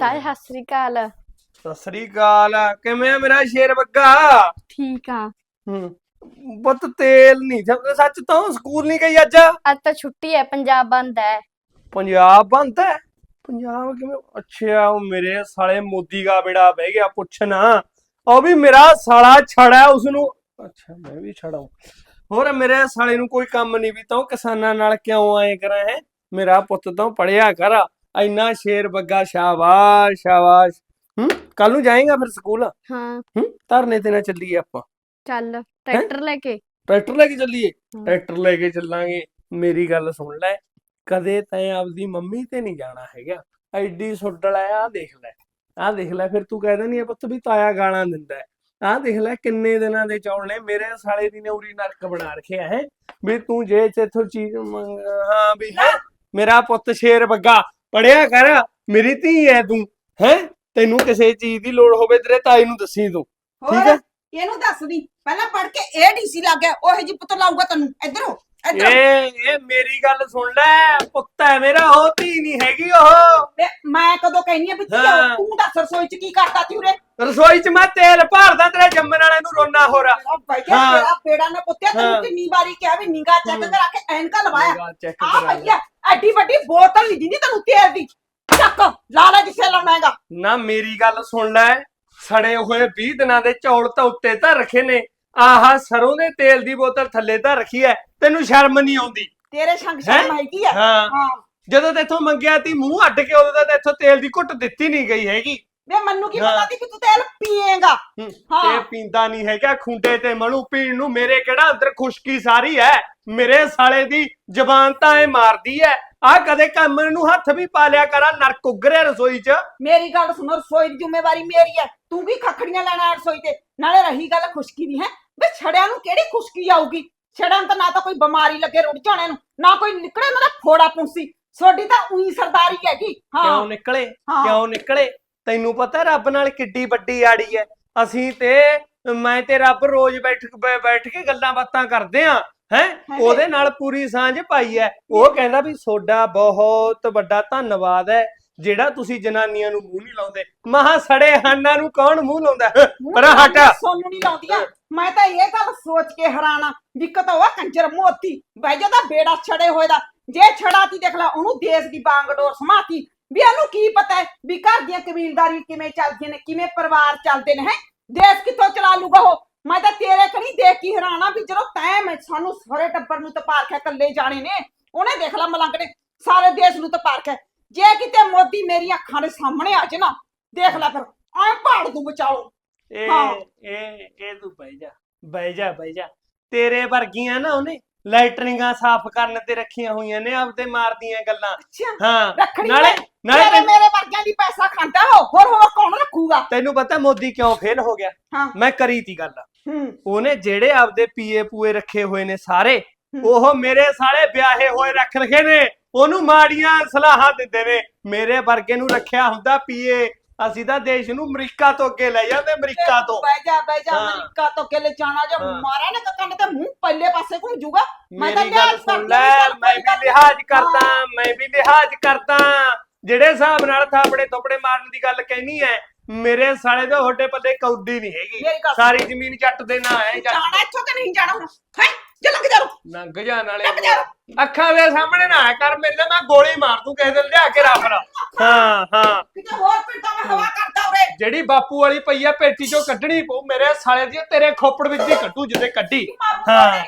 ਤਾਏ, ਸਤਿ ਸ੍ਰੀ ਅਕਾਲ। ਸਤਿ ਸ੍ਰੀ ਅਕਾਲ। ਕਿਵੇਂ ਆ ਮੇਰਾ ਸ਼ੇਰ ਬੱਗਾ? ਠੀਕ ਆ। ਹੂੰ। ਬਤ ਤੇਲ ਨਹੀਂ ਜਦ ਸੱਚ ਤਾਂ ਸਕੂਲ ਨਹੀਂ ਗਈ ਅੱਜ? ਅੱਜ ਤਾਂ ਛੁੱਟੀ ਹੈ ਪੰਜਾਬ ਬੰਦ ਹੈ ਪੰਜਾਬ ਬੰਦ ਹੈ ਪੰਜਾਬ ਕਿਵੇਂ? ਅੱਛਾ ਉਹ ਮੇਰੇ ਸਾਲੇ ਮੋਦੀ ਦਾ ਬੇੜਾ ਬਹਿ ਗਿਆ ਪੁੱਛਣਾ। ਉਹ ਵੀ ਮੇਰਾ ਸਾਲਾ ਛੜਾ ਉਸ ਨੂੰ ਅੱਛਾ ਮੈਂ ਵੀ ਛੜਾਉ। ਹੋਰ ਮੇਰੇ ਸਾਲੇ ਨੂੰ ਕੋਈ ਕੰਮ ਨਹੀਂ ਵੀ ਤੂੰ ਕਿਸਾਨਾਂ ਨਾਲ ਕਿਉਂ ਆਏ ਕਰਾਂ ਹੈ? ਮੇਰਾ ਪੁੱਤ ਤਾਂ ਪੜਿਆ ਕਰ। ਇੰਨਾ ਸ਼ੇਰ ਬੱਗਾ ਸ਼ਾਬਾਸ਼ ਸ਼ਾਬਾਸ਼। ਕੱਲ ਨੂੰ ਜਾਏਗਾ ਫਿਰ ਸਕੂਲ? ਹਾਂ। ਹੂੰ ਧਰਨੇ ਤੇ ਨਾ ਚੱਲੀਏ ਆਪਾਂ। ਚੱਲ ਟਰੈਕਟਰ ਲੈ ਕੇ। ਟਰੈਕਟਰ ਲੈ ਕੇ ਚੱਲੀਏ? ਹਾਂ। ਟਰੈਕਟਰ ਲੈ ਕੇ ਚੱਲਾਂਗੇ। ਮੇਰੀ ਗੱਲ ਸੁਣ ਲੈ ਕਦੇ ਤੈਂ ਆਪਦੀ ਮੰਮੀ ਤੇ ਨਹੀਂ ਜਾਣਾ ਹੈਗਾ। ਐਡੀ ਸੁੱਡਲ ਆ ਦੇਖ ਲੈ। ਆ ਦੇਖ ਲੈ ਫਿਰ ਤੂੰ ਕਹਿ ਦਿੰਦੀ ਆ ਪੁੱਤ ਵੀ ਤਾਇਆ ਗਾਲਾਂ ਦਿੰਦਾ ਹੈ। ਆ ਦੇਖ ਲੈ ਕਿੰਨੇ ਦਿਨਾਂ ਦੇ ਚੌਲ ਨੇ। ਮੇਰੇ ਸਾਲੇ ਦੀ ਨੇ ਉਰੀ ਨਰਕ ਬਣਾ ਰੱਖਿਆ ਹੈ। ਵੀ ਤੂੰ ਜੇ ਇੱਥੋਂ ਚੀਜ਼ ਮੰਗ ਹਾਂ ਵੀ ਹੈ ਮੇਰਾ ਪੁੱਤ ਸ਼ੇਰ ਬੱਗਾ। ਪੜਿਆ ਕਰ ਮੇਰੀ ਧੀ ਐ ਤੂੰ ਹੈ? ਤੈਨੂੰ ਕਿਸੇ ਚੀਜ਼ ਦੀ ਲੋੜ ਹੋਵੇ ਤੇਰੇ ਤਾਈ ਨੂੰ ਦੱਸੀ ਤੂੰ। ਠੀਕ ਹੈ? ਇਹਨੂੰ ਦੱਸਦੀ ਪਹਿਲਾਂ ਪੜ ਕੇ ਇਹ ਡੀਸੀ ਲੱਗ ਗਿਆ ਉਹ ਜੀ ਪੁੱਤ ਲਾਊਗਾ ਤੈਨੂੰ। ਇੱਧਰੋਂ ਇਹ ਇਹ ਮੇਰੀ ਗੱਲ ਸੁਣ ਲੈ ਪੁੱਤ ਹੈ ਮੇਰਾ ਉਹ ਧੀ ਨਹੀਂ ਹੈਗੀ ਉਹ। ਮੈਂ ਕਦੋਂ ਕਹਿੰਨੀ ਆ ਵੀ। ਤੂੰ ਦੱਸ ਰਸੋਈ ਚ ਕੀ ਕਰਦਾ ਤੀ ਉਰੇ? ਰਸੋਈ 'ਚ ਮੈਂ ਤੇਲ ਭਰਦਾ ਤੇਰੇ ਜੰਮਣ ਵਾਲੇ ਨੂੰ ਰੋਣਾ ਹੋ ਰਾ ਭਈਆ। ਤੇਰਾ ਬੇੜਾ ਨਾ ਪੁੱਤਿਆ। ਤੈਨੂੰ ਕਿੰਨੀ ਵਾਰੀ ਕਿਹਾ ਵੀ ਨਿਗਾ ਚੈੱਕ। ਕਰਾ ਕੇ ਐਨਕਾ ਲਵਾਇਆ। ਆ ਭਈਆ ਐਡੀ ਵੱਡੀ ਬੋਤਲ ਨਹੀਂ ਦਿੰਦੀ ਤੈਨੂੰ ਤੇਲ ਦੀ। ਚੱਕ ਲਾ ਲੈ ਜਿੱਥੇ ਲਾਉਣਾ ਹੈਗਾ? ਨਾ ਮੇਰੀ ਗੱਲ ਸੁਣ ਲੈ। ਸੜੇ ਹੋਏ 20 ਦਿਨਾਂ ਦੇ ਚੌਲ ਤਾਂ ਉੱਤੇ ਤਾਂ ਰੱਖੇ ਨੇ। ਆਹਾ ਸਰੋਂ ਦੇ ਤੇਲ ਦੀ ਬੋਤਲ ਥੱਲੇ ਤਾਂ ਰੱਖੀ ਐ। ਤੈਨੂੰ ਸ਼ਰਮ ਨਹੀਂ ਆਉਂਦੀ। ਤੇਰੇ ਸੰਗ ਹੈਂ? ਸ਼ਰਮ ਹੈਗੀ ਆ ਹਾਂ। ਹਾਂ। ਜਦੋਂ ਤੇਥੋਂ ਮੰਗਿਆ ਤੀ ਮੂੰਹ ਅੱਡ ਕੇ ਉਦੋਂ ਤਾਂ ਇੱਥੋਂ ਤੇਲ ਦੀ ਘੁੱਟ ਦਿੱਤੀ ਨਹੀਂ ਗਈ ਹੈਗੀ। ਵੇ ਮੈਨੂੰ ਕੀ ਹਾਂ। ਪਤਾ ਸੀ ਕਿ ਤੂੰ ਤੇਲ ਪੀਏਗਾ? ਹੂੰ, ਹਾਂ। ਇਹ ਪੀਂਦਾ ਨਹੀਂ ਹੈਗਾ ਖੁੰਡੇ ਤੇ ਮਣੂ ਪੀਣ ਨੂੰ। ਮੇਰੇ ਕਿਹੜਾ ਅੰਦਰ ਖੁਸ਼ਕੀ ਸਾਰੀ ਹੈ ਮੇਰੇ ਸਾਲੇ ਦੀ ਜ਼ਬਾਨ ਤਾਂ ਐ ਮਾਰਦੀ ਐ। ਆ ਕਦੇ ਕੰਮ ਨੂੰ ਹੱਥ ਵੀ ਪਾ ਲਿਆ ਕਰਾਂ ਨਰਕ ਉਗਰੇ ਰਸੋਈ 'ਚ। ਮੇਰੀ ਗੱਲ ਸੁਣੋ ਰਸੋਈ ਦੀ ਜ਼ਿੰਮੇਵਾਰੀ ਮੇਰੀ ਹੈ ਤੂੰ ਕੀ ਖੱਖੜੀਆਂ ਲੈਣਾ ਹੈ ਰਸੋਈ ਤੇ। ਨਾਲੇ ਰਹੀ ਗੱਲ ਖੁਸ਼ਕੀ ਦੀ ਹੈ? ਵੇ ਛੜਿਆਂ ਨੂੰ ਕਿਹੜੀ ਖੁਸ਼ਕੀ ਆਊਗੀ? ਛੜਿਆਂ ਨੂੰ ਤਾਂ ਨਾ ਤਾਂ ਕੋਈ ਬਿਮਾਰੀ ਲੱਗੇ ਰੁੜ ਜਾਣੇ ਨੂੰ ਨਾ ਕੋਈ ਨਿਕਲੇ ਉਹਨਾਂ ਦਾ ਫੋੜਾ ਪੁੰਸੀ। ਸੋਡੀ ਤਾਂ ਉਹੀ ਸਰਦਾਰੀ ਹੈਗੀ। ਹਾਂ। ਕਿਉਂ ਨਿਕਲੇ? ਹਾਂ। ਕਿਉਂ ਨਿਕਲੇ? ਤੈਨੂੰ ਪਤਾ ਰੱਬ ਨਾਲ ਕਿੱਡੀ ਵੱਡੀ ਆੜੀ ਐ। ਅਸੀਂ ਤੇ ਮੈਂ ਤੇ ਰੱਬ ਰੋਜ਼ ਬੈਠ ਬੈ- ਬੈਠ ਕੇ ਗੱਲਾਂ ਬਾਤਾਂ ਕਰਦੇ ਆ। ਹੈ। ਉਹਦੇ ਨਾਲ ਪੂਰੀ ਸਾਂਝ ਪਾਈ ਐ ਉਹ ਕਹਿੰਦਾ ਵੀ ਤੁਹਾਡਾ ਬਹੁਤ ਵੱਡਾ ਧੰਨਵਾਦ ਹੈ ਜਿਹੜਾ ਤੁਸੀਂ ਜਨਾਨੀਆਂ ਨੂੰ ਮੂੰਹ ਨਹੀਂ ਲਾਉਂਦੇ। ਮਹਾ ਸੜੇ ਹਾਨਾਂ ਨੂੰ ਕੌਣ ਮੂੰਹ ਲਾਉਂਦਾ? ਹੈ? ਪਰ ਹਟ। ਸੋਨੂੰ ਨਹੀਂ ਲਾਉਂਦੀਆਂ ਮੈਂ ਤਾਂ ਇਹ ਗੱਲ ਸੋਚ ਕੇ ਹੈਰਾਨਾ ਦਿੱਕਤ ਹੋਆ ਕੰਜਰ ਮੋਤੀ ਬਹਿ ਜਾ ਦਾ ਬੇੜਾ ਛੜੇ ਹੋਏ ਦਾ। ਜੇ ਛੜਾਤੀ ਦੇਖ ਲੈ ਉਹਨੂੰ ਦੇਸ਼ ਦੀ ਬਾਂਗਡੋਰ ਸਮਾਤੀ। ਵੀ ਇਹਨੂੰ ਕੀ ਪਤਾ ਹੈ ਵੀ ਘਰ ਦੀਆਂ ਕਬੀਲਦਾਰੀ ਕਿਵੇਂ ਚੱਲਦੀਆਂ ਨੇ ਕਿਵੇਂ ਪਰਿਵਾਰ ਚੱਲਦੇ ਨੇ ਹੈ? ਦੇਸ਼ ਕਿੱਥੋਂ ਚਲਾ ਲੂਗਾ ਉਹ? ਮੈਂ ਤਾਂ ਤੇਰੇ ਕਣੀ ਦੇਖ ਕੇ ਹੈਰਾਨਾ ਵੀ ਜਦੋਂ ਤੈਂ ਮੈਂ ਸਾਨੂੰ ਸਾਰੇ ਟੱਬਰ ਨੂੰ ਤਾਂ ਪਾਰਖਿਆ ਇਕੱਲੇ ਜਾਣੇ ਨੇ। ਉਹਨੇ ਦੇਖ ਲਾ ਮਲੰਗ ਨੇ ਸਾਰੇ ਦੇਸ਼ ਨੂੰ ਤਾਂ ਪਾਰਖਿਆ ਜੇ ਕਿਤੇ ਮੋਦੀ ਮੇਰੀਆਂ ਅੱਖਾਂ ਦੇ ਸਾਹਮਣੇ ਆ ਜੇ ਨਾ ਦੇਖ ਲੈ ਫਿਰ ਐ ਭਾੜ ਦੂ ਬਚਾਓ ਇਹ ਹਾਂ। ਇਹ ਇਹ ਤੂੰ ਬਹਿ ਜਾ ਬਹਿ ਜਾ ਬਹਿ ਜਾ। ਤੇਰੇ ਵਰਗੀਆਂ ਨਾ ਉਹਨੇ ਲੈਟਰਿੰਗਾਂ ਸਾਫ਼ ਕਰਨ ਤੇ ਰੱਖੀਆਂ ਹੋਈਆਂ ਨੇ ਆਪਦੇ ਮਾਰਦੀਆਂ ਗੱਲਾਂ। ਅੱਛਾ ਹਾਂ ਰੱਖਣੀ ਨਾਲੇ ਮੈਂ- ਨਾਲੇ ਮੇਰੇ ਤੈਨੂੰ- ਮੇਰੇ ਵਰਗਿਆਂ ਦੀ ਪੈਸਾ ਖਾਂਦਾ ਹੋ ਹੋਰ ਹੋਰ ਕੌਣ ਰੱਖੂਗਾ? ਤੈਨੂੰ ਪਤਾ ਮੋਦੀ ਕਿਉਂ ਫੇਲ ਹੋ ਗਿਆ? ਹਾਂ। ਮੈਂ ਕਰੀ ਤੀ ਗੱਲ। ਹੂੰ ਉਹਨੇ ਜਿਹੜੇ ਆਪਦੇ ਪੀਏ ਪੂਏ ਰੱਖੇ ਹੋਏ ਨੇ ਸਾਰੇ ਹੂੰ। ਉਹ ਮੇਰੇ ਸਾਲੇ ਵਿਆਹੇ ਹੋਏ ਰੱਖ ਰਖੇ ਨੇ ਉਹਨੂੰ ਮਾੜੀਆਂ ਸਲਾਹਾਂ ਦਿੰਦੇ ਨੇ ਮੇਰੇ ਵਰਗੇ ਨੂੰ ਰੱਖਿਆ ਹੁੰਦਾ ਪੀਏ ਅਸੀਂ ਤਾਂ ਦੇਸ਼ ਨੂੰ ਅਮਰੀਕਾ ਤੋਂ ਅੱਗੇ ਲੈ ਜਾਂਦੇ ਅਮਰੀਕਾ ਤੋਂ ਬਹਿ ਜਾ ਬਹਿ ਜਾ ਹਾਂ। ਅਮਰੀਕਾ ਤੋਂ ਕਿਲੇ ਜਾਣਾ ਜੇ ਹਾਂ। ਮਾਰਾ ਨਾ ਕੰਨ ਤੇ ਮੂੰਹ ਪੱਲੇ ਪਾਸੇ ਘੁੰਮ ਜੂਗਾ ਮੈਂ ਤਾਂ ਲਿਹਾਜ਼ ਸੁਣ ਕਰਦੀ ਹਾਂ, ਮੈਂ ਵੀ। ਲਿਹਾਜ਼ ਕਰਦਾ ਮੈਂ ਵੀ ਲਿਹਾਜ਼ ਕਰਦਾ ਜਿਹੜੇ ਹਿਸਾਬ ਨਾਲ ਥਾਪੜੇ ਥੋਪੜੇ ਮਾਰਨ ਦੀ ਗੱਲ ਕਹਿਨੀ ਐ ਮੇਰੇ ਸਾਲੇ ਦੇ ਹੋਟੇ ਪੱਲੇ ਕੌਡੀ ਨਹੀਂ ਹੈਗੀ। ਮੇਰੀ ਗੱਲ ਸੁਣ। ਸਾਰੀ ਜ਼ਮੀਨ ਜੱਟ ਦੇ ਨਾਂ ਹੈ ਜੱਟ। ਜਾਣਾ ਇੱਥੋਂ ਕਿ ਨਹੀਂ ਜਾਣਾ? ਹੁਣ ਹੈ? ਜੇ ਲੱਗ ਜਾ ਨੰਗ ਜਾਣ ਵਾਲੇ। ਜਾ ਅੱਖਾਂ ਦੇ ਸਾਹਮਣੇ ਨਾ ਆਇਆ ਕਰ ਮੇਰੇ ਮੈਂ ਗੋਲੀ ਮਾਰ ਦੂੰ ਕਿਸੇ ਦਿਨ ਲਿਆ ਕੇ ਰੱਖ ਲਾ। ਹਾਂ ਹਾਂ। ਕਿਤੇ ਹੋਰ ਪਿੰਡਾਂ ਮੈਂ ਹਵਾ ਕਰਦਾ ਉਰੇ ਜਿਹੜੀ ਬਾਪੂ ਵਾਲੀ ਪਈ ਆ ਪੇਟੀ ਚੋਂ ਕੱਢਣੀ ਪਊ ਮੇਰੇ ਸਾਲੇ ਦੀ ਤੇਰੇ ਖੋਪੜ ਵਿੱਚ ਦੀ ਕੱਢੂ ਜਿੱਦੇ ਕੱਢੀ। ਹਾਂ।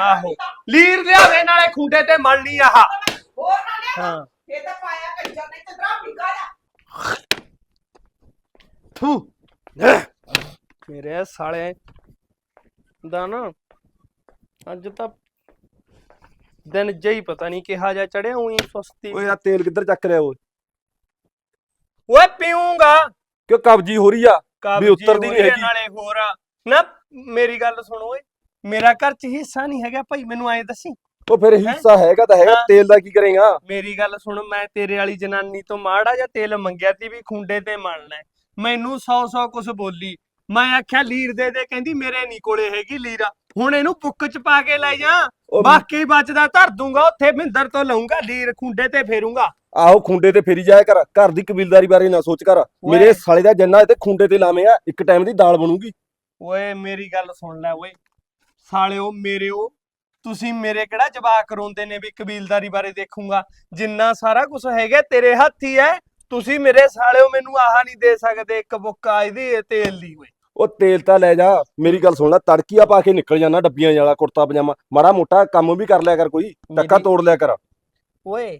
ਆਹੋ। ਲੀਰ ਲਿਆਵੇ ਨਾਲੇ ਖੁੰਡੇ ਤੇ ਮਲ ਲਈ ਆਹ। ਹੋਰ ਨਾ ਲਿਆ। ਹਾਂ। ਇਹ ਤਾਂ ਪਾਇਆ ਕੰਜਰ ਨਹੀਂ ਤੇ ਦਰਾ ਬਿਗਾ ਜਾ ਥੂ ਮੇਰੇ ਸਾਲੇ ਦਾ ਨਾ ਅੱਜ ਤਾਂ ਦਿਨ ਜਈ ਪਤਾ ਨਹੀਂ ਕਿਹਾ ਜਾ ਚੜਿਆ ਉਹੀ ਸੁਸਤੀ। ਓਏ ਆ ਤੇਲ ਕਿੱਧਰ ਚੱਕ ਰਿਹਾ ਓਏ? ਓਏ ਪੀਉਂਗਾ ਕਿਉਂ ਕਬਜੀ ਹੋ ਰਹੀ ਆ? ਕਬਜੀ ਉਤਰਦੀ ਹੋ ਨੀ ਰਹੀ ਆ ਹੈਗੀ। ਨਾਲੇ ਹੋਰ ਆ। ਨਾ ਮੇਰੀ ਗੱਲ ਸੁਣੋ ਓਏ। ਮੇਰਾ ਘਰ ਚ ਹਿੱਸਾ ਨਹੀਂ ਹੈਗਾ ਭਾਈ ਮੈਨੂੰ ਐਂ ਦੱਸੀ। ਉਹ ਫਿਰ ਹਿੱਸਾ ਹੈਗਾ ਤਾਂ ਹੈਗਾ ਹਾਂ। ਤੇਲ ਦਾ ਕੀ ਕਰੇਗਾ? ਮੇਰੀ ਗੱਲ ਸੁਣ ਮੈਂ ਤੇਰੇ ਵਾਲੀ ਜਨਾਨੀ ਤੋਂ ਮਾੜਾ ਜਾਂ ਤੇਲ ਮੰਗਿਆ ਤੀ ਵੀ ਖੁੰਡੇ ਤੇ ਮਲਣਾ। ਹੈ। ਮੈਨੂੰ ਸੌ ਸੌ ਕੁਛ ਬੋਲੀ। ਮੈਂ ਆਖਿਆ ਲੀਰ ਦੇ ਦੇ ਕਹਿੰਦੀ ਮੇਰੇ ਨਹੀਂ ਕੋਲੇ ਹੈਗੀ ਲੀਰ। ਹੁਣ ਇਹਨੂੰ ਪੁੱਕ ਚ ਪਾ ਕੇ ਲੈ ਜਾ। ਉਹ ਬਾਕੀ ਬਚਦਾ ਧਰ ਦੂੰਗਾ ਉੱਥੇ ਮਹਿੰਦਰ ਤੋਂ ਲਊਂਗਾ ਲੀਰ ਖੁੰਡੇ ਤੇ ਫੇਰੂੰਗਾ। ਆਹੋ ਖੁੰਡੇ ਤੇ ਫੇਰੀ ਜਾਇਆ ਕਰ। ਘਰ ਦੀ ਕਬੀਲਦਾਰੀ ਬਾਰੇ ਨਾ ਸੋਚ ਕਰ। ਮੇਰੇ ਸਾਲੇ ਦਾ ਜੰਨਾ ਤੇ ਖੁੰਡੇ ਤੇ ਲਾਵੇਂ ਆ ਇੱਕ ਟਾਈਮ ਦੀ ਦਾਲ ਬਣੂਗੀ। ਓਏ ਮੇਰੀ ਗੱਲ ਸੁਣ ਲੈ ਓਏ। ਸਾਲਿਓ ਮੇਰਿਓ ਤੁਸੀਂ ਮੇਰੇ ਕਿਹੜਾ ਜਵਾਕ ਰੋਂਦੇ ਨੇ ਵੀ ਕਬੀਲਦਾਰੀ ਬਾਰੇ ਦੇਖੂੰਗਾ। ਜਿੰਨਾ ਸਾਰਾ ਕੁਝ ਹੈਗਾ ਤੇਰੇ ਹੱਥ ਹੀ ਹੈ। ਤੁਸੀਂ ਮੇਰੇ ਸਾਲਿਓ ਮੈਨੂੰ ਆਹ ਨਹੀਂ ਦੇ ਸਕਦੇ ਇੱਕ ਬੁੱਕਾ ਇਹਦੀ ਤੇਲ ਦੀ ਓਏ ਉਹ ਤੇਲ ਤਾਂ ਲੈ ਜਾ ਮੇਰੀ ਗੱਲ ਸੁਣ ਲੈ ਤੜਕੀਆ ਪਾ ਕੇ ਨਿਕਲ ਜਾਣਾ ਡੱਬੀਆਂ ਵਾਲਾ ਕੁੜਤਾ ਪਜਾਮਾ। ਮਾੜਾ ਮੋਟਾ ਕੰਮ ਵੀ ਕਰ ਲਿਆ ਕਰ ਕੋਈ ਟੱਕਾ ਤੋੜ ਲਿਆ ਕਰ। ਓਏ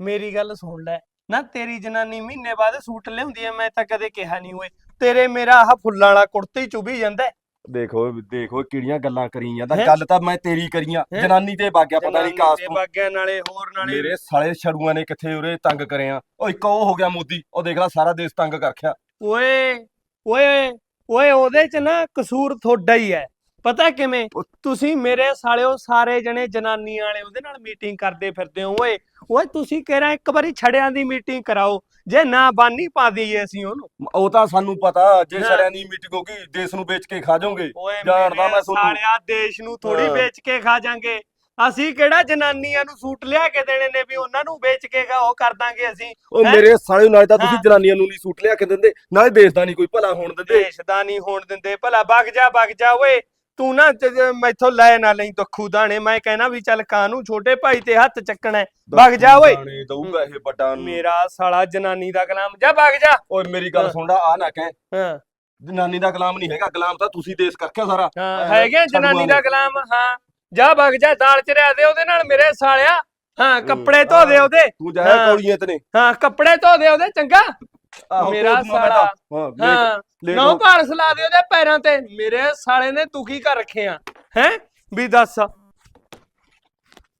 ਮੇਰੀ ਗੱਲ ਸੁਣ ਲੈ। ਨਾ ਤੇਰੀ ਜਨਾਨੀ ਮਹੀਨੇ ਬਾਅਦ ਸੂਟ ਲਿਆਉਂਦੀ ਐ ਮੈਂ ਤਾਂ ਕਦੇ ਕਿਹਾ ਨਹੀਂ ਓਏ। ਤੇਰੇ ਮੇਰਾ ਆਹ ਫੁੱਲਾਂ ਵਾਲਾ ਕੁੜਤਾ ਹੀ ਚੁਭੀ ਜਾਂਦਾ। ਦੇਖੋ ਦੇਖੋ ਕਿਹੜੀਆਂ ਗੱਲਾਂ ਕਰੀ ਜਾਂਦਾ? ਗੱਲ ਤਾਂ ਮੈਂ ਤੇਰੀ ਕਰੀਆਂ? ਜਨਾਨੀ ਤੇ ਬਾਗਿਆ ਪਤਾ ਨਹੀਂ ਕਾਸ ਤੇ ਬਾਗਿਆਂ ਨਾਲੇ ਹੋਰ ਨਾਲੇ ਮੇਰੇ ਸਾਲੇ ਛੜੂਆਂ ਨੇ ਕਿੱਥੇ ਉਰੇ ਤੰਗ ਕਰਿਆ। ਉਹ ਇੱਕ ਉਹ ਹੋ ਗਿਆ ਮੋਦੀ ਉਹ ਦੇਖ ਲੈ ਸਾਰਾ ਦੇਸ਼ ਤੰਗ ਕਰ ਰੱਖਿਆ। ਓਏ ਓਏ ਓਏ ਉਹਦੇ ਚ ਨਾ ਕਸੂਰ ਤੁਹਾਡਾ ਹੀ ਹੈ। ਪਤਾ ਕਿਵੇਂ? ਤੁਸੀਂ ਮੇਰੇ ਸਾਲਿਓ ਸਾਰੇ ਜਣੇ ਜਨਾਨੀਆਂ ਵਾਲੇ ਉਹਦੇ ਨਾਲ ਮੀਟਿੰਗ ਕਰਦੇ ਫਿਰਦੇ ਹੋ ਓਏ। ਓਏ ਤੁਸੀਂ ਕਹਿ ਇੱਕ ਵਾਰੀ ਛੜਿਆਂ ਦੀ ਮੀਟਿੰਗ ਕਰਾਓ। ਜੇ ਨਾ ਬਾਨੀ ਪਾ ਦਈਏ ਅਸੀਂ ਉਹਨੂੰ। ਉਹ ਤਾਂ ਸਾਨੂੰ ਪਤਾ ਜੇ ਹਾਂ। ਛੜਿਆਂ ਦੀ ਮੀਟਿੰਗ ਹੋਗੀ ਦੇਸ਼ ਨੂੰ ਵੇਚ ਕੇ ਖਾ ਜਾਓਗੇ। ਓਏ ਜਾਣਦਾ ਮੇਰੇ ਮੈਂ ਤੁਹਾਨੂੰ। ਸਾਲਿਆ ਦੇਸ਼ ਨੂੰ ਥੋੜੀ ਹਾਂ। ਵੇਚ ਕੇ ਖਾ ਜਾਾਂਗੇ। ਅਸੀਂ ਕਿਹੜਾ ਜਨਾਨੀਆਂ ਨੂੰ ਸੂਟ ਲਿਆ ਕੇ ਦੇਣੇ ਨੇ ਵੀ ਉਹਨਾਂ ਨੂੰ ਵੇਚ ਕੇ ਖਾ ਉਹ ਕਰ ਦਾਂਗੇ ਅਸੀਂ। ਉਹ ਹੈਂ? ਮੇਰੇ ਸਾਲੇ ਨਾਲੇ ਤਾਂ ਤੁਸੀਂ ਹਾਂ। ਜਨਾਨੀਆਂ ਨੂੰ ਨਹੀਂ ਸੂਟ ਲਿਆ ਕੇ ਦਿੰਦੇ। ਨਾਲੇ ਦੇਸ਼ ਦਾ ਨਹੀਂ ਕੋਈ ਭਲਾ ਹੋਣ ਦਿੰਦੇ। ਦੇਸ਼ ਦਾ ਨਹੀਂ ਹੋਣ ਦਿੰਦੇ। ਭਲਾ ਵਗ ਜਾ ਵਗ ਜਾ ਓਏ। ਤੂੰ ਨਾ ਜ- ਜ- ਮੈਥੋਂ ਲੈ ਨਾ ਲਈ ਦੁੱਖੂ ਦਾਣੇ ਮੈਂ ਕਹਿਣਾ ਵੀ ਚੱਲ ਕਾਨੂੰ ਛੋਟੇ ਭਾਈ ਤੇ ਹੱਥ ਚੱਕਣਾ ਹੈ। ਵਗ ਜਾ ਓਏ। ਦਾਣੇ ਦਊਗਾ ਇਹ ਵੱਡਾ ਨੂੰ। ਮੇਰਾ ਸਾਲਾ ਜਨਾਨੀ ਦਾ ਕਲਾਮ ਜਾ ਵਗ ਜਾ। ਓਏ ਮੇਰੀ ਗੱਲ ਹਾਂ। ਸੁਣ ਲਾ ਆ ਨਾ ਕਹਿ। ਹਾਂ। ਜਨਾਨੀ ਦਾ ਕਲਾਮ ਨਹੀਂ ਹੈਗਾ ਕਲਾਮ ਤਾਂ ਤੁਸੀਂ ਦੇਸ਼ ਕਰਖਿਆ ਸਾਰਾ। ਹਾਂ ਹੈਗੇ ਜਨਾਨੀ ਦਾ। ਕਲਾਮ ਹਾਂ। ਜਾ ਵਗ ਜਾ ਦਾਲ ਚ ਰਿਆ ਦੇ ਉਹਦੇ ਨਾਲ ਮੇਰੇ ਸਾਲਿਆ। ਹਾਂ ਕੱਪੜੇ ਧੋ ਦੇ। ਉਹਦੇ। ਤੂੰ ਜਾਇਆ ਹਾਂ। ਕੌੜੀਆਂ ਤੇ ਨੇ। ਹਾਂ ਕੱਪੜੇ ਧੋ ਦੇ ਉਹਦੇ ਚੰਗਾ। ਆਹੋ, ਮੇਰਾ ਮੈਂ। ਤਾਂ। ਹਾਂ ਲੇਟ- ਹਾਂ ਲੇਟ ਨੌ ਹੋ- ਭਾਰਸ ਲਾ ਦੇ ਉਹਦੇ ਪੈਰਾਂ ਤੇ। ਮੇਰੇ ਸਾਲੇ ਨੇ ਦੁਖੀ ਕਰ ਰੱਖਿਆ ਹੈ? ਵੀ ਦੱਸ।